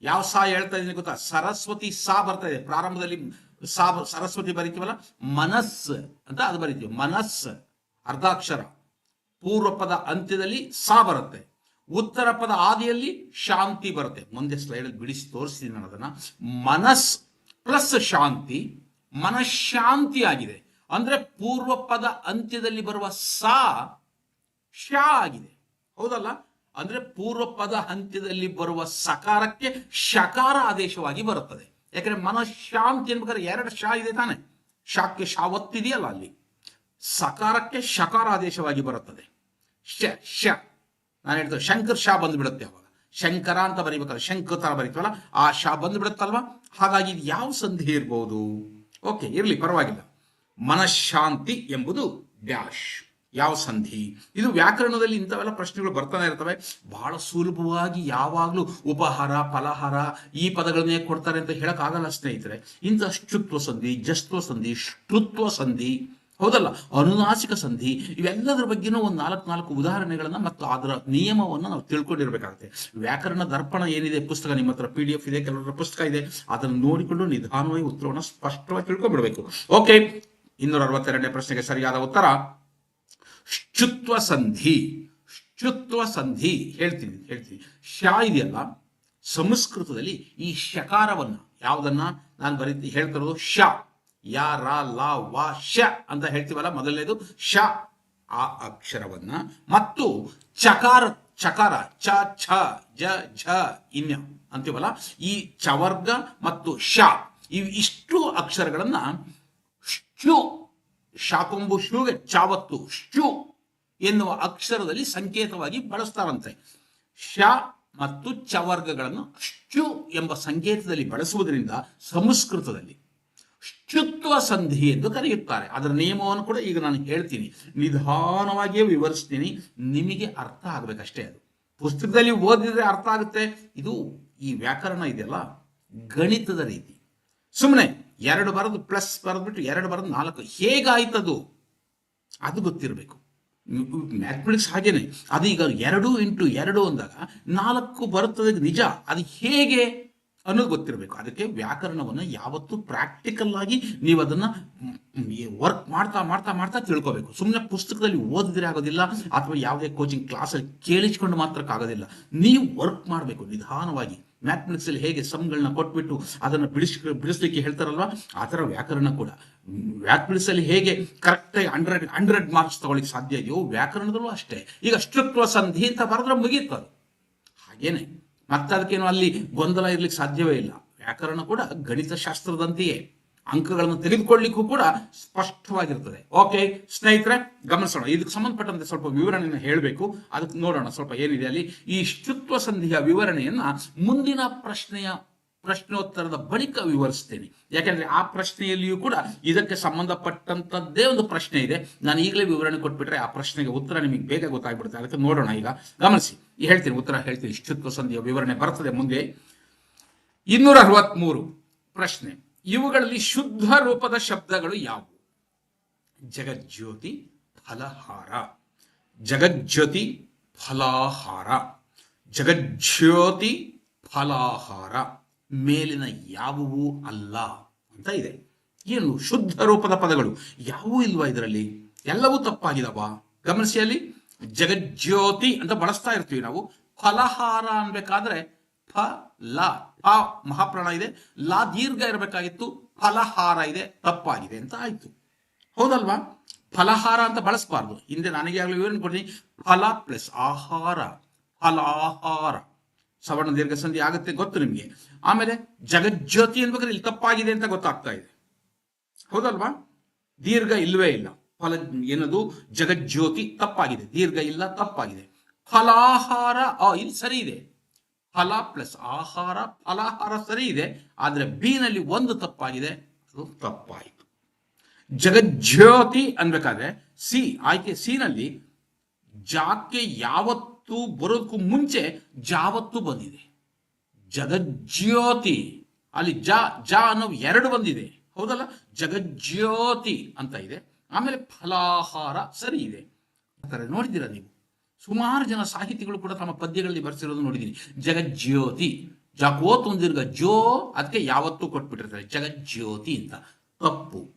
Speaker 1: ಯಾವ ಸಾ ಹೇಳ್ತಾ ಇದ್ದೀನಿ ಗೊತ್ತಾ? ಸರಸ್ವತಿ ಸಾ ಬರ್ತಾ ಇದೆ. ಪ್ರಾರಂಭದಲ್ಲಿ ಸಾ ಸರಸ್ವತಿ ಬರಿತೀವಲ್ಲ? ಮನಸ್ ಅಂತ ಅದು ಬರೀತೀವಿ. ಮನಸ್, ಅರ್ಧಾಕ್ಷರ. ಪೂರ್ವ ಪದ ಅಂತ್ಯದಲ್ಲಿ ಸಾ ಬರುತ್ತೆ. ಉತ್ತರ ಪದ ಆದಿಯಲ್ಲಿ ಶಾಂತಿ ಬರುತ್ತೆ. ಮುಂದೆ ಸ್ಲೈಡ್ ಅಲ್ಲಿ ಬಿಡಿಸಿ ತೋರಿಸ್ತೀನಿ ನಾನು ಅದನ್ನ. ಮನಸ್ ಪ್ಲಸ್ ಶಾಂತಿ ಮನಃಶಾಂತಿ ಆಗಿದೆ ಅಂದ್ರೆ ಪೂರ್ವ ಪದ ಅಂತ್ಯದಲ್ಲಿ ಬರುವ ಸಾ ಶಾ ಆಗಿದೆ. ಹೌದಲ್ಲ? ಅಂದ್ರೆ ಪೂರ್ವ ಪದ ಅಂತ್ಯದಲ್ಲಿ ಬರುವ ಸಕಾರಕ್ಕೆ ಶಕಾರ ಆದೇಶವಾಗಿ ಬರುತ್ತದೆ. ಯಾಕಂದ್ರೆ ಮನಃಶಾಂತಿ ಅನ್ಬೇಕಾದ್ರೆ ಎರಡು ಶಾ ಇದೆ ತಾನೆ. ಶಾಕ್ಕೆ ಶಾ ಒತ್ತಿದೆಯಲ್ಲ ಅಲ್ಲಿ. ಸಕಾರಕ್ಕೆ ಶಕಾರ ಆದೇಶವಾಗಿ ಬರುತ್ತದೆ. ಶ ಶ. ನಾನು ಹೇಳ್ತೇವೆ ಶಂಕರ್ ಶಾ ಬಂದ್ಬಿಡುತ್ತೆ ಅವಾಗ. ಶಂಕರ ಅಂತ ಬರೀಬೇಕಲ್ಲ ಶಂಕ ತರ ಬರೀತವಲ್ಲ ಆ ಶಾ ಬಂದ್ಬಿಡುತ್ತಲ್ವಾ? ಹಾಗಾಗಿ ಇದು ಯಾವ ಸಂಧಿ ಇರ್ಬೋದು? ಓಕೆ, ಇರಲಿ, ಪರವಾಗಿಲ್ಲ. ಮನಃಶಾಂತಿ ಎಂಬುದು ಡ್ಯಾಶ್. ಯಾವ ಸಂಧಿ? ಇದು ವ್ಯಾಕರಣದಲ್ಲಿ ಇಂಥವೆಲ್ಲ ಪ್ರಶ್ನೆಗಳು ಬರ್ತಾನೆ ಇರ್ತವೆ. ಬಹಳ ಸುಲಭವಾಗಿ ಯಾವಾಗಲೂ ಉಪಹಾರ, ಫಲಹಾರ ಈ ಪದಗಳನ್ನೇ ಕೊಡ್ತಾರೆ ಅಂತ ಹೇಳಕ್ ಆಗಲ್ಲ ಸ್ನೇಹಿತರೆ. ಇಂಥ ಶುತ್ವ ಸಂಧಿ ಜಸ್ತ್ವ ಸಂಧಿ, ಶ್ರುತ್ವ ಸಂಧಿ, ಹೌದಲ್ಲ? ಅನುನಾಸಿಕ ಸಂಧಿ, ಇವೆಲ್ಲದರ ಬಗ್ಗೆನೂ ಒಂದು ನಾಲ್ಕು ನಾಲ್ಕು ಉದಾಹರಣೆಗಳನ್ನ ಮತ್ತು ಅದರ ನಿಯಮವನ್ನು ನಾವು ತಿಳ್ಕೊಂಡಿರ್ಬೇಕಾಗುತ್ತೆ. ವ್ಯಾಕರಣ ದರ್ಪಣ ಏನಿದೆ? ಪುಸ್ತಕ ನಿಮ್ಮ ಹತ್ರ ಪಿ ಡಿ ಎಫ್ ಇದೆ, ಕೆಲವರ ಪುಸ್ತಕ ಇದೆ. ಅದನ್ನು ನೋಡಿಕೊಂಡು ನಿಧಾನವಾಗಿ ಉತ್ತರವನ್ನು ಸ್ಪಷ್ಟವಾಗಿ ತಿಳ್ಕೊಂಡ್ಬಿಡ್ಬೇಕು. ಓಕೆ ಇನ್ನೂರ ಅರವತ್ತೆರಡನೇ ಪ್ರಶ್ನೆಗೆ ಸರಿಯಾದ ಉತ್ತರ. ಶುತ್ವ ಸಂಧಿ ಶುತ್ವ ಸಂಧಿ ಹೇಳ್ತೀನಿ ಹೇಳ್ತೀನಿ. ಶ ಇದೆಯಲ್ಲ ಸಂಸ್ಕೃತದಲ್ಲಿ ಈ ಶಕಾರವನ್ನು, ಯಾವುದನ್ನ ನಾನು ಬರೀತಿ ಹೇಳ್ತಿರೋದು ಶ, ಯಾ, ರ, ಲ, ವ, ಶ ಅಂತ ಹೇಳ್ತೀವಲ್ಲ ಮೊದಲನೇದು ಶ, ಆ ಅಕ್ಷರವನ್ನ. ಮತ್ತು ಚಕಾರ ಚಕಾರ, ಚ, ಛ, ಜ, ಝ, ಇನ್ಯ ಅಂತೀವಲ್ಲ, ಈ ಚವರ್ಗ ಮತ್ತು ಶ, ಇವು ಇಷ್ಟು ಅಕ್ಷರಗಳನ್ನ ಶು ಶಾಕೊಂಬು ಶೂಗೆ ಚಾವತ್ತು ಶು ಎನ್ನುವ ಅಕ್ಷರದಲ್ಲಿ ಸಂಕೇತವಾಗಿ ಬಳಸ್ತಾರಂತೆ. ಶ ಮತ್ತು ಚವರ್ಗಗಳನ್ನು ಶು ಎಂಬ ಸಂಕೇತದಲ್ಲಿ ಬಳಸುವುದರಿಂದ ಸಂಸ್ಕೃತದಲ್ಲಿ ಶುತ್ವ ಸಂಧಿ ಎಂದು ಕರೆಯುತ್ತಾರೆ. ಅದರ ನಿಯಮವನ್ನು ಕೂಡ ಈಗ ನಾನು ಹೇಳ್ತೀನಿ. ನಿಧಾನವಾಗಿಯೇ ವಿವರಿಸ್ತೀನಿ. ನಿಮಗೆ ಅರ್ಥ ಆಗಬೇಕಷ್ಟೇ ಅದು. ಪುಸ್ತಕದಲ್ಲಿ ಓದಿದ್ರೆ ಅರ್ಥ ಆಗುತ್ತೆ. ಇದು ಈ ವ್ಯಾಕರಣ ಇದೆಯಲ್ಲ? ಗಣಿತದ ರೀತಿ. ಸುಮ್ಮನೆ ಎರಡು ಬರೆದು ಪ್ಲಸ್ ಬರೆದ್ಬಿಟ್ಟು ಎರಡು ಬರೆದು ನಾಲ್ಕು. ಹೇಗಾಯ್ತದು? ಅದು ಗೊತ್ತಿರಬೇಕು. ಮ್ಯಾಥಮೆಟಿಕ್ಸ್ ಹಾಗೇನೆ. ಅದು ಈಗ ಎರಡು ಇಂಟು ಎರಡು ಅಂದಾಗ ನಾಲ್ಕು ಬರುತ್ತದೆ ನಿಜ. ಅದು ಹೇಗೆ ಅನ್ನೋದು ಗೊತ್ತಿರಬೇಕು. ಅದಕ್ಕೆ ವ್ಯಾಕರಣವನ್ನು ಯಾವತ್ತೂ ಪ್ರಾಕ್ಟಿಕಲ್ ಆಗಿ ನೀವು ಅದನ್ನು ವರ್ಕ್ ಮಾಡ್ತಾ ಮಾಡ್ತಾ ಮಾಡ್ತಾ ತಿಳ್ಕೋಬೇಕು. ಸುಮ್ಮನೆ ಪುಸ್ತಕದಲ್ಲಿ ಓದಿದ್ರೆ ಆಗೋದಿಲ್ಲ ಅಥವಾ ಯಾವುದೇ ಕೋಚಿಂಗ್ ಕ್ಲಾಸಲ್ಲಿ ಕೇಳಿಸ್ಕೊಂಡು ಮಾತ್ರಕ್ಕಾಗೋದಿಲ್ಲ. ನೀವು ವರ್ಕ್ ಮಾಡಬೇಕು ನಿಧಾನವಾಗಿ. ಮ್ಯಾಥಮೆಟಿಕ್ಸ್ ಅಲ್ಲಿ ಹೇಗೆ ಸಮ್ಗಳನ್ನ ಕೊಟ್ಬಿಟ್ಟು ಅದನ್ನು ಬಿಡಿಸ್, ಬಿಡಿಸ್ಲಿಕ್ಕೆ ಹೇಳ್ತಾರಲ್ವಾ? ಆ ಥರ ವ್ಯಾಕರಣ ಕೂಡ. ಮ್ಯಾಥಮೆಟಿಕ್ಸ್ ಅಲ್ಲಿ ಹೇಗೆ ಕರೆಕ್ಟಾಗಿ ಹಂಡ್ರೆಡ್ ಹಂಡ್ರೆಡ್ ಮಾರ್ಕ್ಸ್ ತಗೊಳ್ಳಿಕ್ಕೆ ಸಾಧ್ಯ ಇದೆಯೋ ವ್ಯಾಕರಣದಲ್ಲೂ ಅಷ್ಟೇ. ಈಗ ಸ್ಟ್ರಿಕ್ಟ್ ಸಂಧಿ ಅಂತ ಬರೆದ್ರೆ ಮುಗಿಯುತ್ತದೆ ಹಾಗೇನೆ. ಮತ್ತೆ ಅದಕ್ಕೇನು ಅಲ್ಲಿ ಗೊಂದಲ ಇರ್ಲಿಕ್ಕೆ ಸಾಧ್ಯವೇ ಇಲ್ಲ. ವ್ಯಾಕರಣ ಕೂಡ ಗಣಿತ ಶಾಸ್ತ್ರದಂತೆಯೇ ಅಂಕಗಳನ್ನು ತೆಗೆದುಕೊಳ್ಳಿಕ್ಕೂ ಕೂಡ ಸ್ಪಷ್ಟವಾಗಿರ್ತದೆ. ಓಕೆ ಸ್ನೇಹಿತರೆ ಗಮನಿಸೋಣ ಇದಕ್ಕೆ ಸಂಬಂಧಪಟ್ಟಂತೆ ಸ್ವಲ್ಪ ವಿವರಣೆಯನ್ನು ಹೇಳಬೇಕು. ಅದಕ್ಕೆ ನೋಡೋಣ ಸ್ವಲ್ಪ ಏನಿದೆ ಅಲ್ಲಿ. ಈ ಶುತ್ವ ಸಂಧಿಯ ವಿವರಣೆಯನ್ನ ಮುಂದಿನ ಪ್ರಶ್ನೆಯ ಪ್ರಶ್ನೋತ್ತರದ ಬಳಿಕ ವಿವರಿಸ್ತೇನೆ. ಯಾಕೆಂದ್ರೆ ಆ ಪ್ರಶ್ನೆಯಲ್ಲಿಯೂ ಕೂಡ ಇದಕ್ಕೆ ಸಂಬಂಧಪಟ್ಟಂತದ್ದೇ ಒಂದು ಪ್ರಶ್ನೆ ಇದೆ. ನಾನು ಈಗಲೇ ವಿವರಣೆ ಕೊಟ್ಬಿಟ್ರೆ ಆ ಪ್ರಶ್ನೆಗೆ ಉತ್ತರ ನಿಮಗೆ ಬೇಗ ಗೊತ್ತಾಗ್ಬಿಡುತ್ತೆ. ಅದಕ್ಕೆ ನೋಡೋಣ ಈಗ. ಗಮನಿಸಿ. ಹೇಳ್ತೀನಿ, ಉತ್ತರ ಹೇಳ್ತೀನಿ. ಶುತ್ವ ಸಂಧಿಯ ವಿವರಣೆ ಬರ್ತದೆ ಮುಂದೆ. ಇನ್ನೂರ ಅರವತ್ಮೂರು ಪ್ರಶ್ನೆ. ಇವುಗಳಲ್ಲಿ ಶುದ್ಧ ರೂಪದ ಶಬ್ದಗಳು ಯಾವುವು? ಜಗಜ್ಯೋತಿ ಫಲಹಾರ. ಜಗಜ್ಯೋತಿ ಫಲಾಹಾರ. ಜಗಜ್ಯೋತಿ ಫಲಾಹಾರ. ಮೇಲಿನ ಯಾವುವೂ ಅಲ್ಲ ಅಂತ ಇದೆ. ಏನು? ಶುದ್ಧ ರೂಪದ ಪದಗಳು. ಯಾವುವೂ ಇಲ್ವಾ ಇದರಲ್ಲಿ? ಎಲ್ಲವೂ ತಪ್ಪಾಗಿದವ? ಗಮನಿಸಿ ಅಲ್ಲಿ ಜಗಜ್ಯೋತಿ ಅಂತ ಬಳಸ್ತಾ ಇರ್ತೀವಿ ನಾವು. ಫಲಹಾರ ಅನ್ಬೇಕಾದ್ರೆ ಫ ಲಾ ಫ ಮಹಾಪ್ರಾಣ ಇದೆ. ಲಾ, ದೀರ್ಘ ಇರಬೇಕಾಗಿತ್ತು. ಫಲಹಾರ ಇದೆ. ತಪ್ಪಾಗಿದೆ ಅಂತ ಆಯ್ತು. ಹೌದಲ್ವಾ? ಫಲಹಾರ ಅಂತ ಬಳಸಬಾರ್ದು. ಹಿಂದೆ ನನಗೆ ಆಗಲೂ ವಿವರಣೆ ಕೊಡ್ತೀನಿ. ಫಲ ಪ್ಲಸ್ ಆಹಾರ. ಫಲಾಹಾರ ಸವರ್ಣ ದೀರ್ಘ ಸಂಧಿ ಆಗುತ್ತೆ ಗೊತ್ತು ನಿಮಗೆ. ಆಮೇಲೆ ಜಗಜ್ಯೋತಿ ಅನ್ಬೇಕಾದ್ರೆ ಇಲ್ಲಿ ತಪ್ಪಾಗಿದೆ ಅಂತ ಗೊತ್ತಾಗ್ತಾ ಇದೆ. ಹೌದಲ್ವಾ? ದೀರ್ಘ ಇಲ್ಲವೇ ಇಲ್ಲ. ಫಲ ಏನದು? ಜಗಜ್ಯೋತಿ ತಪ್ಪಾಗಿದೆ. ದೀರ್ಘ ಇಲ್ಲ, ತಪ್ಪಾಗಿದೆ. ಫಲಾಹಾರ, ಆ, ಇಲ್ಲಿ ಸರಿ ಇದೆ. ಫಲ ಪ್ಲಸ್ ಆಹಾರ, ಫಲಾಹಾರ ಸರಿ ಇದೆ, ಆದರೆ ಬಿ ನಲ್ಲಿ ಒಂದು ತಪ್ಪಾಗಿದೆ, ಅದು ತಪ್ಪಾಯಿತು. ಜಗಜ್ಯೋತಿ ಅನ್ಬೇಕಾದ್ರೆ ಸಿ ಆಯ್ಕೆ ಸಿ ನಲ್ಲಿ ಜಾಕ್ಕೆ ಯಾವತ್ತು ಬರೋದಕ್ಕೂ ಮುಂಚೆ ಜಾವತ್ತು ಬಂದಿದೆ. ಜಗಜ್ಯೋತಿ, ಅಲ್ಲಿ ಜ ಜ ಅನ್ನೋ ಎರಡು ಬಂದಿದೆ. ಹೌದಲ್ಲ? ಜಗಜ್ಯೋತಿ ಅಂತ ಇದೆ. ಆಮೇಲೆ ಫಲಾಹಾರ ಸರಿ ಇದೆ. ನೋಡಿದ್ದೀರಾ ನೀವು? ಸುಮಾರು ಜನ ಸಾಹಿತಿಗಳು ಕೂಡ ತಮ್ಮ ಪದ್ಯಗಳಲ್ಲಿ ಬರೆಸಿರೋದು ನೋಡಿದ್ದೀನಿ ಜಗಜ್ಯೋತಿ. ಜಗೋತ್ ಒಂದಿರ್ಗ ಜೋ ಅದಕ್ಕೆ ಯಾವತ್ತೂ ಕೊಟ್ಬಿಟ್ಟಿರ್ತಾರೆ. ಜಗಜ್ಯೋತಿ ಅಂತ. ತಪ್ಪು.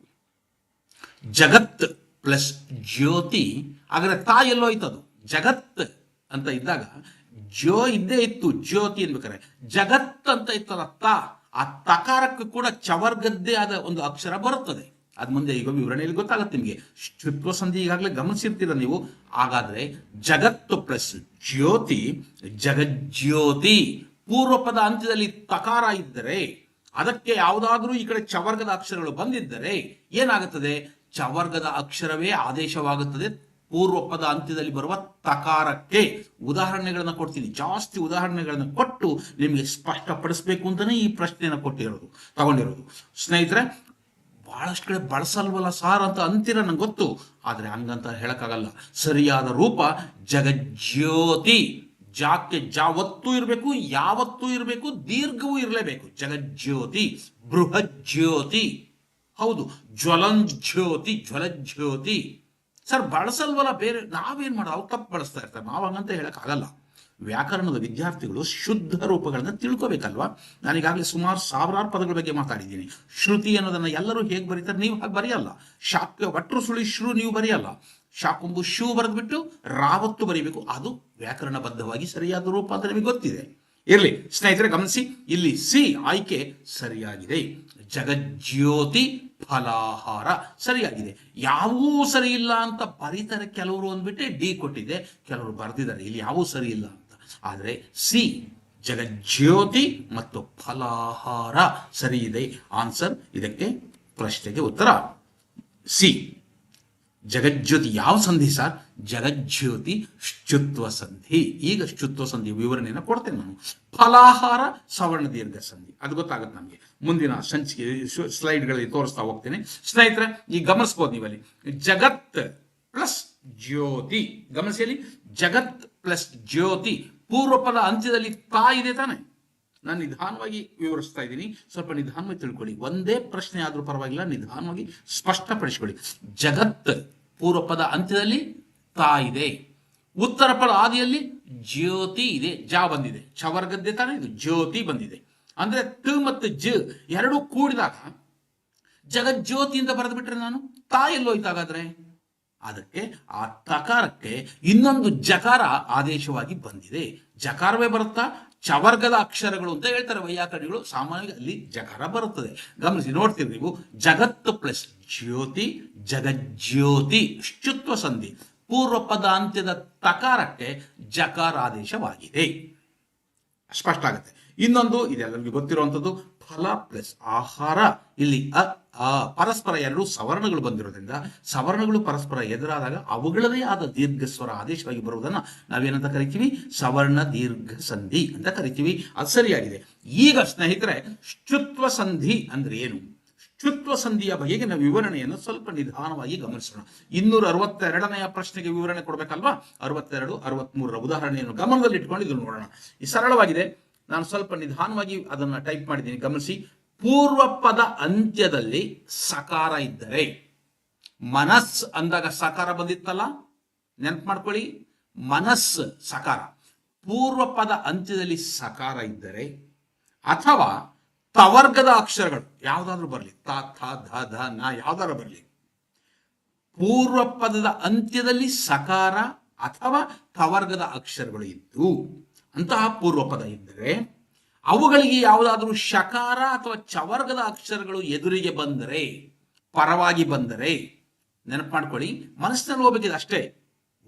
Speaker 1: ಜಗತ್ ಪ್ಲಸ್ ಜ್ಯೋತಿ. ಆದರೆ ತಾ ಎಲ್ಲೋ ಅದು ಜಗತ್ ಅಂತ ಇದ್ದಾಗ ಜೋ ಇದ್ದೇ ಇತ್ತು. ಜ್ಯೋತಿ ಅನ್ಬೇಕಾರೆ ಜಗತ್ ಅಂತ ಇತ್ತದ ತ. ಆ ತಕಾರಕ್ಕೂ ಕೂಡ ಚವರ್ಗದ್ದೇ ಆದ ಒಂದು ಅಕ್ಷರ ಬರುತ್ತದೆ. ಅದ್ ಮುಂದೆ ಈಗ ವಿವರಣೆಯಲ್ಲಿ ಗೊತ್ತಾಗುತ್ತೆ ನಿಮಗೆ. ಶುತ್ವ ಸಂಧಿ ಈಗಾಗಲೇ ಗಮನಿಸಿರ್ತೀರ ನೀವು. ಹಾಗಾದ್ರೆ ಜಗತ್ತು ಪ್ಲಸ್ ಜ್ಯೋತಿ ಜಗಜ್ಯೋತಿ ಪೂರ್ವಪದ ಅಂತ್ಯದಲ್ಲಿ ತಕಾರ ಇದ್ದರೆ, ಅದಕ್ಕೆ ಯಾವುದಾದ್ರೂ ಈ ಕಡೆ ಚವರ್ಗದ ಅಕ್ಷರಗಳು ಬಂದಿದ್ದರೆ ಏನಾಗುತ್ತದೆ? ಚವರ್ಗದ ಅಕ್ಷರವೇ ಆದೇಶವಾಗುತ್ತದೆ. ಪೂರ್ವಪದ ಅಂತ್ಯದಲ್ಲಿ ಬರುವ ತಕಾರಕ್ಕೆ ಉದಾಹರಣೆಗಳನ್ನ ಕೊಡ್ತೀನಿ. ಜಾಸ್ತಿ ಉದಾಹರಣೆಗಳನ್ನ ಕೊಟ್ಟು ನಿಮಗೆ ಸ್ಪಷ್ಟಪಡಿಸಬೇಕು ಅಂತಾನೆ ಈ ಪ್ರಶ್ನೆಯನ್ನು ಕೊಟ್ಟಿರೋದು ತಗೊಂಡಿರೋದು. ಸ್ನೇಹಿತರೆ ಬಹಳಷ್ಟು ಕಡೆ ಬಳಸಲ್ವಲ್ಲ ಸಾರ್ ಅಂತ ಅಂತೀರ ನಂಗೆ ಗೊತ್ತು. ಆದರೆ ಹಂಗಂತ ಹೇಳೋಕ್ಕಾಗಲ್ಲ. ಸರಿಯಾದ ರೂಪ ಜಗಜ್ಯೋತಿ. ಜಾಕ್ಕೆ ಜಾವತ್ತೂ ಇರಬೇಕು, ಯಾವತ್ತೂ ಇರಬೇಕು, ದೀರ್ಘವೂ ಇರಲೇಬೇಕು. ಜಗಜ್ಯೋತಿ, ಬೃಹಜ್ಯೋತಿ. ಹೌದು, ಜ್ವಲಂಜ್ಯೋತಿ, ಜ್ವಲಜ್ಯೋತಿ. ಸರ್, ಬಳಸಲ್ವಲ್ಲ ಬೇರೆ, ನಾವೇನು ಮಾಡೋದು? ಅವ್ರು ತಪ್ಪು ಬಳಸ್ತಾ ಇರ್ತಾರೆ. ನಾವು ಹಂಗಂತ ಹೇಳಕ್ಕಾಗಲ್ಲ. ವ್ಯಾಕರಣದ ವಿದ್ಯಾರ್ಥಿಗಳು ಶುದ್ಧ ರೂಪಗಳನ್ನು ತಿಳ್ಕೋಬೇಕಲ್ವಾ? ನಾನೀಗಾಗಲೇ ಸುಮಾರು ಸಾವಿರಾರು ಪದಗಳ ಬಗ್ಗೆ ಮಾತಾಡಿದ್ದೀನಿ. ಶ್ರುತಿ ಅನ್ನೋದನ್ನ ಎಲ್ಲರೂ ಹೇಗೆ ಬರೀತಾರೆ ನೀವು ಹಾಗೆ ಬರೆಯಲ್ಲ. ಶಾಕ್ಯ ಒಟ್ಟರು ಸುಳಿ ಶ್ರು ನೀವು ಬರೆಯಲ್ಲ. ಶಾಕುಂಬು ಶೂ ಬರೆದ್ಬಿಟ್ಟು ರಾವತ್ತು ಬರೀಬೇಕು. ಅದು ವ್ಯಾಕರಣಬದ್ಧವಾಗಿ ಸರಿಯಾದ ರೂಪ ಅಂತ ನಿಮಗೆ ಗೊತ್ತಿದೆ. ಇರಲಿ, ಸ್ನೇಹಿತರೆ ಗಮನಿಸಿ, ಇಲ್ಲಿ ಸಿ ಆಯ್ಕೆ ಸರಿಯಾಗಿದೆ. ಜಗಜ್ಯೋತಿ ಫಲಾಹಾರ ಸರಿಯಾಗಿದೆ. ಯಾವೂ ಸರಿ ಇಲ್ಲ ಅಂತ ಬರೀತಾರೆ ಕೆಲವರು ಅಂದ್ಬಿಟ್ಟೆ ಡಿ ಕೊಟ್ಟಿದೆ. ಕೆಲವರು ಬರೆದಿದ್ದಾರೆ. ಇಲ್ಲಿ ಯಾವೂ ಸರಿ ಇಲ್ಲ ಆದರೆ ಸಿ, ಜಗಜ್ಯೋತಿ ಮತ್ತು ಫಲಾಹಾರ. ಸರಿ ಇದೆ, ಆನ್ಸರ್, ಇದಕ್ಕೆ ಪ್ರಶ್ನೆಗೆ ಉತ್ತರ. ಸಿ, ಜಗಜ್ಯೋತಿ ಯಾವ ಸಂಧಿ ಸರ್? ಜಗಜ್ಯೋತಿ ಶುತ್ವ ಸಂಧಿ. ಈಗ ಶುತ್ವ ಸಂಧಿ ವಿವರಣೆಯನ್ನು ಕೊಡ್ತೇನೆ ನಾನು. ಫಲಾಹಾರ ಸವರ್ಣ ದೀರ್ಘ ಸಂಧಿ. ಅದು ಗೊತ್ತಾಗುತ್ತೆ ನಮಗೆ. ಮುಂದಿನ ಸಂಚಿಕೆ ಸ್ಲೈಡ್ಗಳಲ್ಲಿ ತೋರಿಸ್ತಾ ಹೋಗ್ತೇನೆ. ಸ್ನೇಹಿತರೆ, ಈಗ ಗಮನಿಸ್ಬೋದು ನೀವಲ್ಲಿ. ಜಗತ್ ಪ್ಲಸ್ ಜ್ಯೋತಿ. ಗಮನಿಸಿ ಜಗತ್ ಪ್ಲಸ್ ಜ್ಯೋತಿ ಪೂರ್ವಪದ ಅಂತ್ಯದಲ್ಲಿ ತಾ ಇದೆ ತಾನೆ. ನಾನು ನಿಧಾನವಾಗಿ ವಿವರಿಸ್ತಾ ಇದ್ದೀನಿ. ಸ್ವಲ್ಪ ನಿಧಾನವಾಗಿ ತಿಳ್ಕೊಳ್ಳಿ. ಒಂದೇ ಪ್ರಶ್ನೆ ಆದರೂ ಪರವಾಗಿಲ್ಲ, ನಿಧಾನವಾಗಿ ಸ್ಪಷ್ಟಪಡಿಸ್ಕೊಳ್ಳಿ. ಜಗತ್ ಪೂರ್ವಪದ ಅಂತ್ಯದಲ್ಲಿ ತಾ ಇದೆ ಉತ್ತರ ಪದ ಆದಿಯಲ್ಲಿ ಜ್ಯೋತಿ ಇದೆ. ಜ ಬಂದಿದೆ. ಚವರ್ಗದ್ದೆ ತಾನೆ, ಇದು ಜ್ಯೋತಿ ಬಂದಿದೆ. ಅಂದ್ರೆ ತ ಮತ್ತು ಜ ಎರಡೂ ಕೂಡಿದಾಗ ಜಗಜ್ಯೋತಿಯಿಂದ ಬರೆದು ಬಿಟ್ರೆ ನಾನು ತಾ ಎಲ್ಲೋಯ್ತು ಹಾಗಾದ್ರೆ ಅದಕ್ಕೆ ಆ ತಕಾರಕ್ಕೆ ಇನ್ನೊಂದು ಜಕಾರ ಆದೇಶವಾಗಿ ಬಂದಿದೆ. ಜಕಾರವೇ ಬರುತ್ತಾ? ಚವರ್ಗದ ಅಕ್ಷರಗಳು ಅಂತ ಹೇಳ್ತಾರೆ ವೈಯಾಕರಣಿಗಳು. ಸಾಮಾನ್ಯವಾಗಿ ಅಲ್ಲಿ ಜಕಾರ ಬರುತ್ತದೆ. ಗಮನಿಸಿ, ನೋಡ್ತೀರಿ ನೀವು. ಜಗತ್ತು ಪ್ಲಸ್ ಜ್ಯೋತಿ, ಜಗಜ್ಯೋತಿ ಶುತ್ವ ಸಂಧಿ. ಪೂರ್ವ ಪದಾಂತ್ಯದ ತಕಾರಕ್ಕೆ ಜಕಾರಾದೇಶವಾಗಿದೆ. ಸ್ಪಷ್ಟ ಆಗುತ್ತೆ. ಇನ್ನೊಂದು ಇದೆಲ್ಲರಿಗೂ ಗೊತ್ತಿರುವಂಥದ್ದು. ಫಲ ಪ್ಲಸ್ ಆಹಾರ. ಇಲ್ಲಿ ಅ ಪರಸ್ಪರ ಎರಡು ಸವರ್ಣಗಳು ಬಂದಿರೋದ್ರಿಂದ ಸವರ್ಣಗಳು ಪರಸ್ಪರ ಎದುರಾದಾಗ ಅವುಗಳದೇ ಆದ ದೀರ್ಘ ಸ್ವರ ಆದೇಶವಾಗಿ ಬರುವುದನ್ನು ನಾವೇನಂತ ಕರಿತೀವಿ? ಸವರ್ಣ ದೀರ್ಘ ಸಂಧಿ ಅಂತ ಕರಿತೀವಿ. ಅದು ಸರಿಯಾಗಿದೆ. ಈಗ ಸ್ನೇಹಿತರೆ ಶುತ್ವ ಸಂಧಿ ಅಂದ್ರೆ ಏನು? ಶುತ್ವ ಸಂಧಿಯ ಬಗೆಗೆ ನಾವು ವಿವರಣೆಯನ್ನು ಸ್ವಲ್ಪ ನಿಧಾನವಾಗಿ ಗಮನಿಸೋಣ. ಇನ್ನೂರ ಅರವತ್ತೆರಡನೆಯ ಪ್ರಶ್ನೆಗೆ ವಿವರಣೆ ಕೊಡಬೇಕಲ್ವಾ? ಅರವತ್ತೆರಡು, ಅರವತ್ಮೂರರ ಉದಾಹರಣೆಯನ್ನು ಗಮನದಲ್ಲಿ ಇಟ್ಕೊಂಡು ಇದನ್ನು ನೋಡೋಣ. ಈ ಸರಳವಾಗಿದೆ. ನಾನು ಸ್ವಲ್ಪ ನಿಧಾನವಾಗಿ ಅದನ್ನ ಟೈಪ್ ಮಾಡಿದ್ದೀನಿ. ಗಮನಿಸಿ ಪೂರ್ವ ಪದ ಅಂತ್ಯದಲ್ಲಿ ಸಕಾರ ಇದ್ದರೆ ಮನಸ್ ಅಂದಾಗ ಸಕಾರ ಬಂದಿತ್ತಲ್ಲ? ನೆನಪು ಮಾಡ್ಕೊಳ್ಳಿ. ಮನಸ್ ಸಕಾರ. ಪೂರ್ವ ಪದ ಅಂತ್ಯದಲ್ಲಿ ಸಕಾರ ಇದ್ದರೆ, ಅಥವಾ ತವರ್ಗದ ಅಕ್ಷರಗಳು, ಯಾವ್ದಾದ್ರು ಬರಲಿ. ತ, ಥ, ಧ ಧ, ನ, ಯಾವ್ದಾದ್ರು ಬರಲಿ. ಪೂರ್ವ ಪದದ ಅಂತ್ಯದಲ್ಲಿ ಸಕಾರ ಅಥವಾ ತವರ್ಗದ ಅಕ್ಷರಗಳು ಇದ್ದು ಅಂತಹ ಪೂರ್ವ ಪದ ಇದ್ದರೆ ಅವುಗಳಿಗೆ ಯಾವುದಾದರೂ ಶಕಾರ ಅಥವಾ ಚವರ್ಗದ ಅಕ್ಷರಗಳು ಎದುರಿಗೆ ಬಂದರೆ, ಪರವಾಗಿ ಬಂದರೆ ನೆನಪು ಮಾಡ್ಕೊಳ್ಳಿ ಮನಸ್ಸಿನಲ್ಲಿ ಹೋಗ್ಬೇಕಿದೆ ಅಷ್ಟೇ.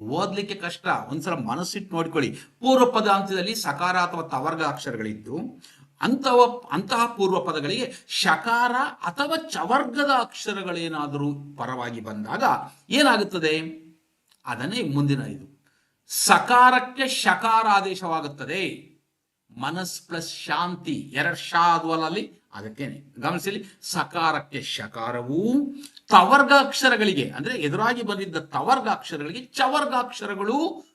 Speaker 1: ಓದ್ಲಿಕ್ಕೆ ಕಷ್ಟ, ಒಂದ್ಸಲ ಮನಸ್ಸಿಟ್ಟು ನೋಡ್ಕೊಳ್ಳಿ. ಪೂರ್ವ ಪದ ಅಂತ್ಯದಲ್ಲಿ ಸಕಾರ ಅಥವಾ ತವರ್ಗ ಅಕ್ಷರಗಳಿದ್ದು ಅಂತವ ಅಂತಹ ಪೂರ್ವ ಪದಗಳಿಗೆ ಶಕಾರ ಅಥವಾ ಚವರ್ಗದ ಅಕ್ಷರಗಳೇನಾದರೂ ಪರವಾಗಿ ಬಂದಾಗ ಏನಾಗುತ್ತದೆ? ಅದನ್ನೇ ಮುಂದಿನ ಇದು. ಸಕಾರಕ್ಕೆ ಶಕಾರ ಆದೇಶವಾಗುತ್ತದೆ ಮನಸ್ ಪ್ಲಸ್ ಶಾಂತಿ ಎರಡು ಶಾ ಅದಕ್ಕೇನೆ ಗಮನಿಸಲಿ ಸಕಾರಕ್ಕೆ ಶಕಾರವು ತವರ್ಗ ಅಕ್ಷರಗಳಿಗೆ ಅಂದ್ರೆ ಎದುರಾಗಿ ಬಂದಿದ್ದ ತವರ್ಗ ಅಕ್ಷರಗಳಿಗೆ ಚವರ್ಗ ಅಕ್ಷರಗಳು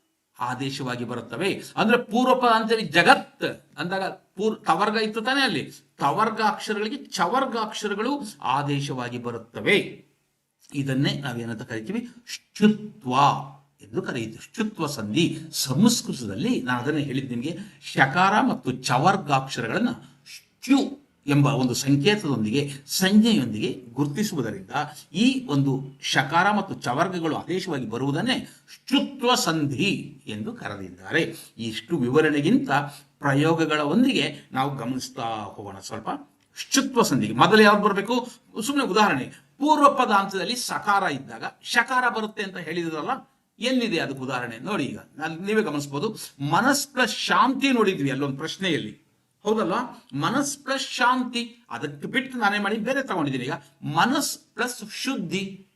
Speaker 1: ಆದೇಶವಾಗಿ ಬರುತ್ತವೆ. ಅಂದ್ರೆ ಪೂರ್ವಪ ಅಂತೇಳಿ ಜಗತ್ ಅಂದಾಗ ಪೂರ್ ತವರ್ಗ ಇತ್ತು ತಾನೇ ಅಲ್ಲಿ. ತವರ್ಗ ಅಕ್ಷರಗಳಿಗೆ ಚವರ್ಗ ಅಕ್ಷರಗಳು ಆದೇಶವಾಗಿ ಬರುತ್ತವೆ. ಇದನ್ನೇ ನಾವೇನಂತ ಕರಿತೀವಿ? ಶುತ್ವ ಎಂದು ಕರೆಯಿತು. ಶುತ್ವ ಸಂಧಿ ಸಂಸ್ಕೃತದಲ್ಲಿ ನಾನು ಅದನ್ನು ಹೇಳಿದ್ದು ನಿಮಗೆ. ಶಕಾರ ಮತ್ತು ಚವರ್ಗಾಕ್ಷರಗಳನ್ನು ಶ್ಯು ಎಂಬ ಒಂದು ಸಂಕೇತದೊಂದಿಗೆ, ಸಂಜ್ಞೆಯೊಂದಿಗೆ ಗುರುತಿಸುವುದರಿಂದ ಈ ಒಂದು ಶಕಾರ ಮತ್ತು ಚವರ್ಗಗಳು ಆದೇಶವಾಗಿ ಬರುವುದನ್ನೇ ಶುತ್ವ ಸಂಧಿ ಎಂದು ಕರೆದಿದ್ದಾರೆ. ಇಷ್ಟು ವಿವರಣೆಗಿಂತ ಪ್ರಯೋಗಗಳ ಒಂದಿಗೆ ನಾವು ಗಮನಿಸ್ತಾ ಹೋಗೋಣ. ಸ್ವಲ್ಪ ಶುತ್ವ ಸಂಧಿಗೆ. ಮೊದಲು ಯಾವ್ದು ಬರಬೇಕು? ಸುಮ್ಮನೆ ಉದಾಹರಣೆ. ಪೂರ್ವ ಪದಾಂತದಲ್ಲಿ ಸಕಾರ ಇದ್ದಾಗ ಶಕಾರ ಬರುತ್ತೆ ಅಂತ ಹೇಳಿದ್ರಲ್ಲ ಎಲ್ಲಿದೆ ಅದಕ್ಕೆ ಉದಾಹರಣೆ? ನೋಡಿ ಈಗ, ನಾನು ನೀವೇ ಗಮನಿಸ್ಬೋದು. ಮನಸ್ ಶಾಂತಿ ನೋಡಿದ್ವಿ ಅಲ್ಲೊಂದು ಪ್ರಶ್ನೆಯಲ್ಲಿ. ಹೌದಲ್ವಾ? ಮನಸ್ ಪ್ಲಸ್ ಶಾಂತಿ, ಅದಕ್ಕೆ ಬಿಟ್ಟು ನಾನೇ ಮಾಡಿ ಬೇರೆ ತಗೊಂಡಿದ್ದೀನಿ. ಈಗ ಮನಸ್ ಪ್ಲಸ್ ಶುದ್ಧಿ,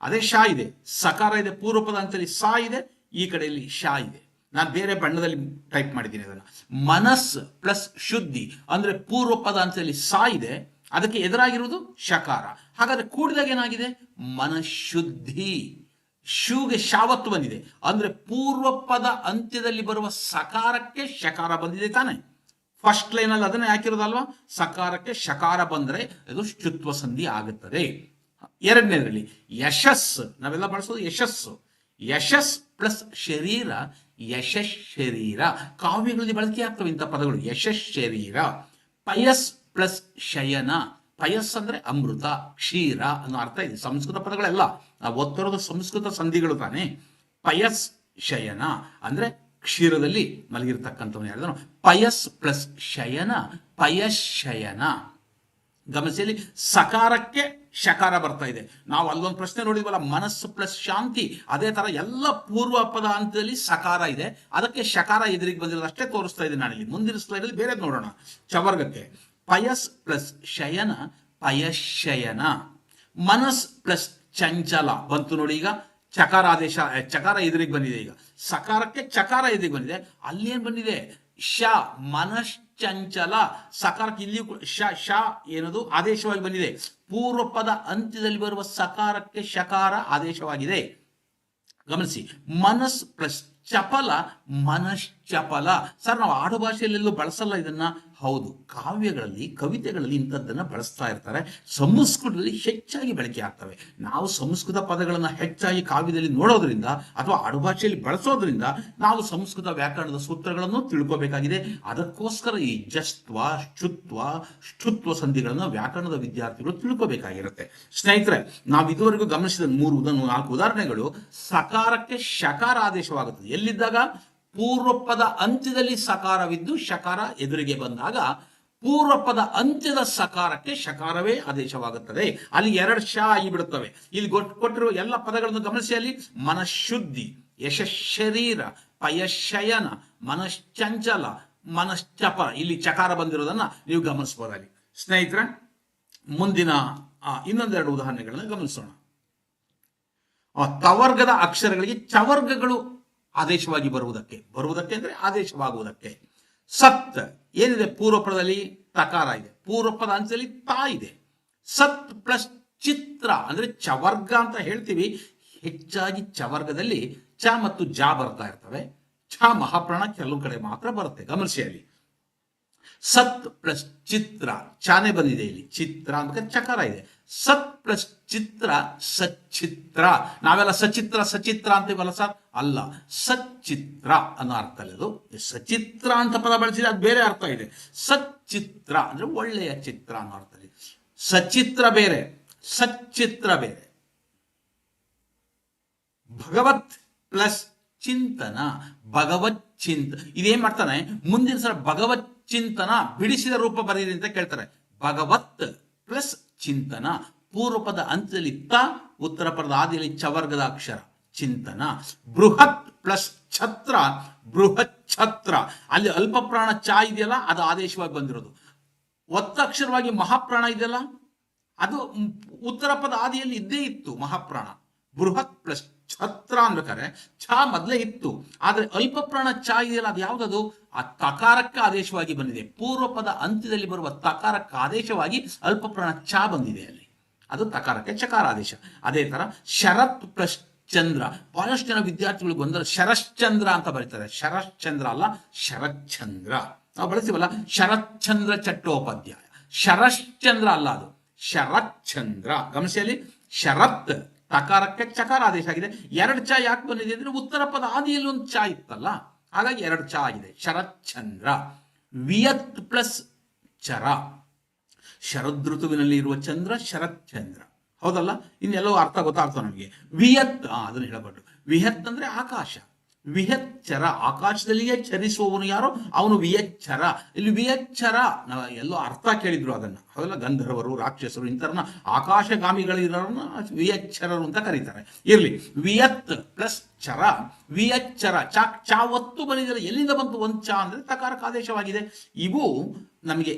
Speaker 1: ಅದೇ ಶಾ ಇದೆ. ಸಕಾರ ಇದೆ ಪೂರ್ವ ಪದ ಅಂತೇಳಿ ಸಾ ಇದೆ, ಈ ಕಡೆಯಲ್ಲಿ ಶಾ ಇದೆ. ನಾನು ಬೇರೆ ಬಣ್ಣದಲ್ಲಿ ಟೈಪ್ ಮಾಡಿದ್ದೀನಿ ಅದನ್ನು. ಮನಸ್ ಪ್ಲಸ್ ಶುದ್ಧಿ, ಅಂದ್ರೆ ಪೂರ್ವ ಪದ ಅಂತೇಳಿ ಸಾ ಇದೆ, ಅದಕ್ಕೆ ಎದುರಾಗಿರುವುದು ಶಕಾರ. ಹಾಗಾದ್ರೆ ಕೂಡಿದಾಗ ಏನಾಗಿದೆ? ಮನಶುದ್ಧಿ. ಶೂಗೆ ಶಾವತ್ತು ಬಂದಿದೆ. ಅಂದ್ರೆ ಪೂರ್ವ ಪದ ಅಂತ್ಯದಲ್ಲಿ ಬರುವ ಸಕಾರಕ್ಕೆ ಶಕಾರ ಬಂದಿದೆ ತಾನೆ. ಫಸ್ಟ್ ಲೈನ್ ಅಲ್ಲಿ ಅದನ್ನ ಹಾಕಿರೋದಲ್ವಾ? ಸಕಾರಕ್ಕೆ ಶಕಾರ ಬಂದ್ರೆ ಅದು ಶುತ್ವ ಸಂಧಿ ಆಗುತ್ತದೆ. ಎರಡನೇದರಲ್ಲಿ ಯಶಸ್. ನಾವೆಲ್ಲ ಬಳಸೋದು ಯಶಸ್ಸು. ಯಶಸ್ ಪ್ಲಸ್ ಶರೀರ, ಯಶಸ್ ಶರೀರ. ಕಾವ್ಯಗಳಲ್ಲಿ ಬಳಕೆ ಆಗ್ತವೆ ಇಂಥ ಪದಗಳು. ಯಶಸ್ ಶರೀರ. ಪಯಸ್ ಪ್ಲಸ್ ಶಯನ. ಪಯಸ್ ಅಂದ್ರೆ ಅಮೃತ, ಕ್ಷೀರ ಅನ್ನೋ ಅರ್ಥ ಇದೆ. ಸಂಸ್ಕೃತ ಪದಗಳೆಲ್ಲ ನಾವು ಒತ್ತರದ ಸಂಸ್ಕೃತ ಸಂಧಿಗಳು ತಾನೆ. ಪಯಸ್, ಶಯನ ಅಂದ್ರೆ ಕ್ಷೀರದಲ್ಲಿ ಮಲಗಿರ್ತಕ್ಕಂಥವನು ಹೇಳಿದನು ಪಯಸ್ ಪ್ಲಸ್ ಶಯನ, ಪಯಸ್, ಶಯನ. ಗಮನಿಸಿ ಸಕಾರಕ್ಕೆ ಶಕಾರ ಬರ್ತಾ ಇದೆ. ನಾವು ಅಲ್ಲೊಂದು ಪ್ರಶ್ನೆ ನೋಡಿದ್ವಲ್ಲ, ಮನಸ್ಸು ಪ್ಲಸ್ ಶಾಂತಿ, ಅದೇ ತರ ಎಲ್ಲ ಪೂರ್ವ ಪದ ಹಂತದಲ್ಲಿ ಸಕಾರ ಇದೆ. ಅದಕ್ಕೆ ಶಕಾರ ಎದುರಿಗೆ ಬಂದಿರೋದು ಅಷ್ಟೇ ತೋರಿಸ್ತಾ ಇದೆ ನಾನಿಲ್ಲಿ. ಮುಂದಿನ ಸ್ಲೈಡ್ ಅಲ್ಲಿ ಬೇರೆ ನೋಡೋಣ. ಚವರ್ಗಕ್ಕೆ. ಪಯಸ್ ಪ್ಲಸ್ ಶಯನ ಪಯಶಯನ ಮನಸ್ ಪ್ಲಸ್ ಚಂಚಲ ಬಂತು ನೋಡಿ ಈಗ. ಚಕಾರ ಆದೇಶ ಚಕಾರ ಎದುರಿಗೆ ಬಂದಿದೆ ಈಗ. ಸಕಾರಕ್ಕೆ ಚಕಾರ ಎದುರಿಗೆ ಬಂದಿದೆ. ಅಲ್ಲಿ ಏನ್ ಬಂದಿದೆ? ಶ ಮನಶ್ಚಂಚಲ ಸಕಾರಕ್ಕೆ ಇಲ್ಲಿಯೂ ಕೂಡ ಶ ಶ ಏನದು? ಆದೇಶವಾಗಿ ಬಂದಿದೆ. ಪೂರ್ವ ಪದ ಅಂತ್ಯದಲ್ಲಿ ಬರುವ ಸಕಾರಕ್ಕೆ ಶಕಾರ ಆದೇಶವಾಗಿದೆ. ಗಮನಿಸಿ. ಮನಸ್ ಪ್ಲಸ್ ಚಪಲ ಮನಶ್ಚಪಲ ಸರ್, ನಾವು ಆಡು ಭಾಷೆಯಲ್ಲೆಲ್ಲೂ ಬಳಸಲ್ಲ ಇದನ್ನ. ಹೌದು, ಕಾವ್ಯಗಳಲ್ಲಿ, ಕವಿತೆಗಳಲ್ಲಿ ಇಂಥದ್ದನ್ನು ಬಳಸ್ತಾ ಇರ್ತಾರೆ. ಸಂಸ್ಕೃತದಲ್ಲಿ ಹೆಚ್ಚಾಗಿ ಬಳಕೆ ಆಗ್ತವೆ. ನಾವು ಸಂಸ್ಕೃತ ಪದಗಳನ್ನು ಹೆಚ್ಚಾಗಿ ಕಾವ್ಯದಲ್ಲಿ ನೋಡೋದ್ರಿಂದ ಅಥವಾ ಆಡುಭಾಷೆಯಲ್ಲಿ ಬಳಸೋದ್ರಿಂದ ನಾವು ಸಂಸ್ಕೃತ ವ್ಯಾಕರಣದ ಸೂತ್ರಗಳನ್ನು ತಿಳ್ಕೋಬೇಕಾಗಿದೆ. ಅದಕ್ಕೋಸ್ಕರ ಈ ಜಸ್ತ್ವ ಶುತ್ವ ಶುತ್ವ ಸಂಧಿಗಳನ್ನು ವ್ಯಾಕರಣದ ವಿದ್ಯಾರ್ಥಿಗಳು ತಿಳ್ಕೋಬೇಕಾಗಿರುತ್ತೆ. ಸ್ನೇಹಿತರೆ, ನಾವು ಇದುವರೆಗೂ ಗಮನಿಸಿದ ಮೂರು ನಾಲ್ಕು ಉದಾಹರಣೆಗಳು ಸಕಾರಕ್ಕೆ ಶಕಾರ ಆದೇಶವಾಗುತ್ತದೆ ಎಲ್ಲಿದ್ದಾಗ? ಪೂರ್ವ ಪದ ಅಂತ್ಯದಲ್ಲಿ ಸಕಾರವಿದ್ದು ಶಕಾರ ಎದುರಿಗೆ ಬಂದಾಗ ಪೂರ್ವಪದ ಅಂತ್ಯದ ಸಕಾರಕ್ಕೆ ಶಕಾರವೇ ಆದೇಶವಾಗುತ್ತದೆ. ಅಲ್ಲಿ ಎರಡು ಶ ಆಗಿ ಬಿಡುತ್ತವೆ. ಇಲ್ಲಿ ಕೊಟ್ಟಿರುವ ಎಲ್ಲ ಪದಗಳನ್ನು ಗಮನಿಸಿ ಅಲ್ಲಿ. ಮನಃಶುದ್ಧಿ, ಯಶಶರೀರ, ಪಯಶಯನ, ಮನಶ್ಚಂಚಲ, ಮನಶ್ಚಪ. ಇಲ್ಲಿ ಚಕಾರ ಬಂದಿರೋದನ್ನ ನೀವು ಗಮನಿಸಬಹುದಾಗಿ ಸ್ನೇಹಿತರೆ, ಮುಂದಿನ ಇನ್ನೊಂದೆರಡು ಉದಾಹರಣೆಗಳನ್ನ ಗಮನಿಸೋಣ. ತವರ್ಗದ ಅಕ್ಷರಗಳಿಗೆ ಚವರ್ಗಗಳು ಆದೇಶವಾಗಿ ಬರುವುದಕ್ಕೆ. ಬರುವುದಕ್ಕೆ ಅಂದ್ರೆ ಆದೇಶವಾಗುವುದಕ್ಕೆ. ಸತ್ ಏನಿದೆ? ಪೂರ್ವಪದದಲ್ಲಿ ತಕಾರ ಇದೆ. ಪೂರ್ವಪದ ಅಂಚಲ್ಲಿ ತಾ ಇದೆ. ಸತ್ ಪ್ಲಸ್ ಚಿತ್ರ ಅಂದ್ರೆ ಚವರ್ಗ ಅಂತ ಹೇಳ್ತೀವಿ. ಹೆಚ್ಚಾಗಿ ಚವರ್ಗದಲ್ಲಿ ಚ ಮತ್ತು ಜ ಬರ್ತಾ ಇರ್ತವೆ. ಛ ಮಹಾಪ್ರಾಣ ಕೆಲವು ಕಡೆ ಮಾತ್ರ ಬರುತ್ತೆ. ಗಮನಿಸಿ ಅಲ್ಲಿ. ಸತ್ ಪ್ಲಸ್ ಚಿತ್ರ. ಚಾನೆ ಬಂದಿದೆ ಇಲ್ಲಿ. ಚಿತ್ರ ಅಂತ ಚಕಾರ ಇದೆ. ಸತ್ ಪ್ರಚಿತ್ರ ಚಿತ್ರ ಸಚಿತ್ರ ನಾವೆಲ್ಲ ಸಚಿತ್ರ ಸಚಿತ್ರ ಅಂತೀವಲ್ಲ ಸರ್? ಅಲ್ಲ, ಸಚ್ಚಿತ್ರ ಅನ್ನೋ ಅರ್ಥ ಇದು ಸಚಿತ್ರ ಅಂತ ಪದ ಬಳಸಿದ್ರೆ ಅದು ಬೇರೆ ಅರ್ಥ ಇದೆ. ಸಚ್ಚಿತ್ರ ಅಂದ್ರೆ ಒಳ್ಳೆಯ ಚಿತ್ರ ಅನ್ನೋ ಅರ್ಥ ಇದೆ ಸಚಿತ್ರ ಬೇರೆ, ಸಚ್ಚಿತ್ರ ಬೇರೆ. ಭಗವತ್ ಪ್ಲಸ್ ಚಿಂತನ, ಭಗವತ್ ಚಿಂತ. ಇದೇನ್ ಮಾಡ್ತಾನೆ? ಮುಂದಿನ ಸಲ ಭಗವತ್ ಚಿಂತನ ಬಿಡಿಸಿದ ರೂಪ ಬರೀರಿ ಅಂತ ಕೇಳ್ತಾರೆ. ಭಗವತ್ ಪ್ಲಸ್ ಚಿಂತನ. ಪೂರ್ವ ಪದ ಅಂತ್ಯದಲ್ಲಿ ತ, ಉತ್ತರ ಪದದ ಆದಿಯಲ್ಲಿ ಚವರ್ಗದ ಅಕ್ಷರ. ಚಿಂತನ. ಬೃಹತ್ ಪ್ಲಸ್ ಛತ್ರ. ಬೃಹತ್ ಛತ್ರ. ಅಲ್ಲಿ ಅಲ್ಪ ಪ್ರಾಣ ಚ ಇದೆಯಲ್ಲ, ಅದು ಆದೇಶವಾಗಿ ಬಂದಿರೋದು. ಒತ್ತಕ್ಷರವಾಗಿ ಮಹಾಪ್ರಾಣ ಇದೆಯಲ್ಲ, ಅದು ಉತ್ತರ ಪದ ಆದಿಯಲ್ಲಿ ಇದ್ದೇ ಇತ್ತು ಮಹಾಪ್ರಾಣ. ಬೃಹತ್ ಪ್ಲಸ್ ಛತ್ರ ಅನ್ಬೇಕಾದ್ರೆ ಛ ಮೊದಲೇ ಇತ್ತು. ಆದರೆ ಅಲ್ಪ ಪ್ರಾಣ ಛ ಇದೆಯಲ್ಲ, ಅದು ಯಾವ್ದದು? ಆ ತಕಾರಕ್ಕೆ ಆದೇಶವಾಗಿ ಬಂದಿದೆ. ಪೂರ್ವ ಪದ ಅಂತ್ಯದಲ್ಲಿ ಬರುವ ತಕಾರಕ್ಕೆ ಆದೇಶವಾಗಿ ಅಲ್ಪ ಪ್ರಾಣ ಚ ಬಂದಿದೆ ಅಲ್ಲಿ. ಅದು ತಕಾರಕ್ಕೆ ಚಕಾರ ಆದೇಶ. ಅದೇ ತರ ಶರತ್ ಪ್ರಶ್ಚಂದ್ರ ಬಹಳಷ್ಟು ಜನ ವಿದ್ಯಾರ್ಥಿಗಳು ಗೊಂದಲ ಶರಶ್ಚಂದ್ರ ಅಂತ ಬರೀತಾರೆ. ಶರಶ್ಚಂದ್ರ ಅಲ್ಲ ಶರಶ್ಚಂದ್ರ ನಾವು ಬಳಸ್ತೀವಲ್ಲ ಶರಶ್ಚಂದ್ರ ಚಟ್ಟೋಪಾಧ್ಯಾಯ. ಶರಶ್ಚಂದ್ರ ಅಲ್ಲ ಅದು. ಶರಶ್ಚಂದ್ರ ಅಲ್ಲಿ, ಶರತ್ ತಕಾರಕ್ಕೆ ಚಕಾರ ಆದೇಶ ಆಗಿದೆ ಎರಡು ಚ ಯಾಕೆ ಬಂದಿದೆ ಅಂದ್ರೆ ಉತ್ತರ ಪದ ಆದಿಯಲ್ಲಿ ಒಂದು ಚ ಇತ್ತಲ್ಲ? ಹಾಗಾಗಿ ಎರಡು ಚ ಆಗಿದೆ. ಶರಚಂದ್ರ ವಿಯತ್ ಪ್ಲಸ್ ಚರ. ಶರದೃತುವಿನಲ್ಲಿ ಇರುವ ಚಂದ್ರ ಶರತ್ ಚಂದ್ರ ಹೌದಲ್ಲ ಇನ್ನೆಲ್ಲೋ ಅರ್ಥ ಗೊತ್ತಾಗ್ತದೆ ನಮಗೆ. ವಿಯತ್ ಅದನ್ನು ಹೇಳಬಟ್ಟು ವಿಹತ್ ಅಂದ್ರೆ ಆಕಾಶ. ವಿಹಚ್ಚರ ಆಕಾಶದಲ್ಲಿಯೇ ಚರಿಸುವವನು ಯಾರೋ? ಅವನು ವಿಯಚ್ಚರ ಇಲ್ಲಿ ವಿಯಚ್ಚರ ಎಲ್ಲೋ ಅರ್ಥ ಕೇಳಿದ್ರು ಅದನ್ನ. ಹೌದಲ್ಲ ಗಂಧರ್ವರು, ರಾಕ್ಷಸರು ಇಂಥರನ್ನ ಆಕಾಶಗಾಮಿಗಳಿರೋರನ್ನ ವಿಯಚ್ಚರರು ಅಂತ ಕರೀತಾರೆ. ಇರ್ಲಿ, ವಿಯತ್ ಪ್ಲಸ್ ಚರ ವಿಯಚ್ಚರ ಚಾ ಚಾವತ್ತು ಬಂದಿದ್ದಾರೆ ಎಲ್ಲಿಂದ ಬಂತು? ಒಂದು ಚಾ ಅಂದ್ರೆ ತಕಾರಕ ಆದೇಶವಾಗಿದೆ. ಇವು ನಮಗೆ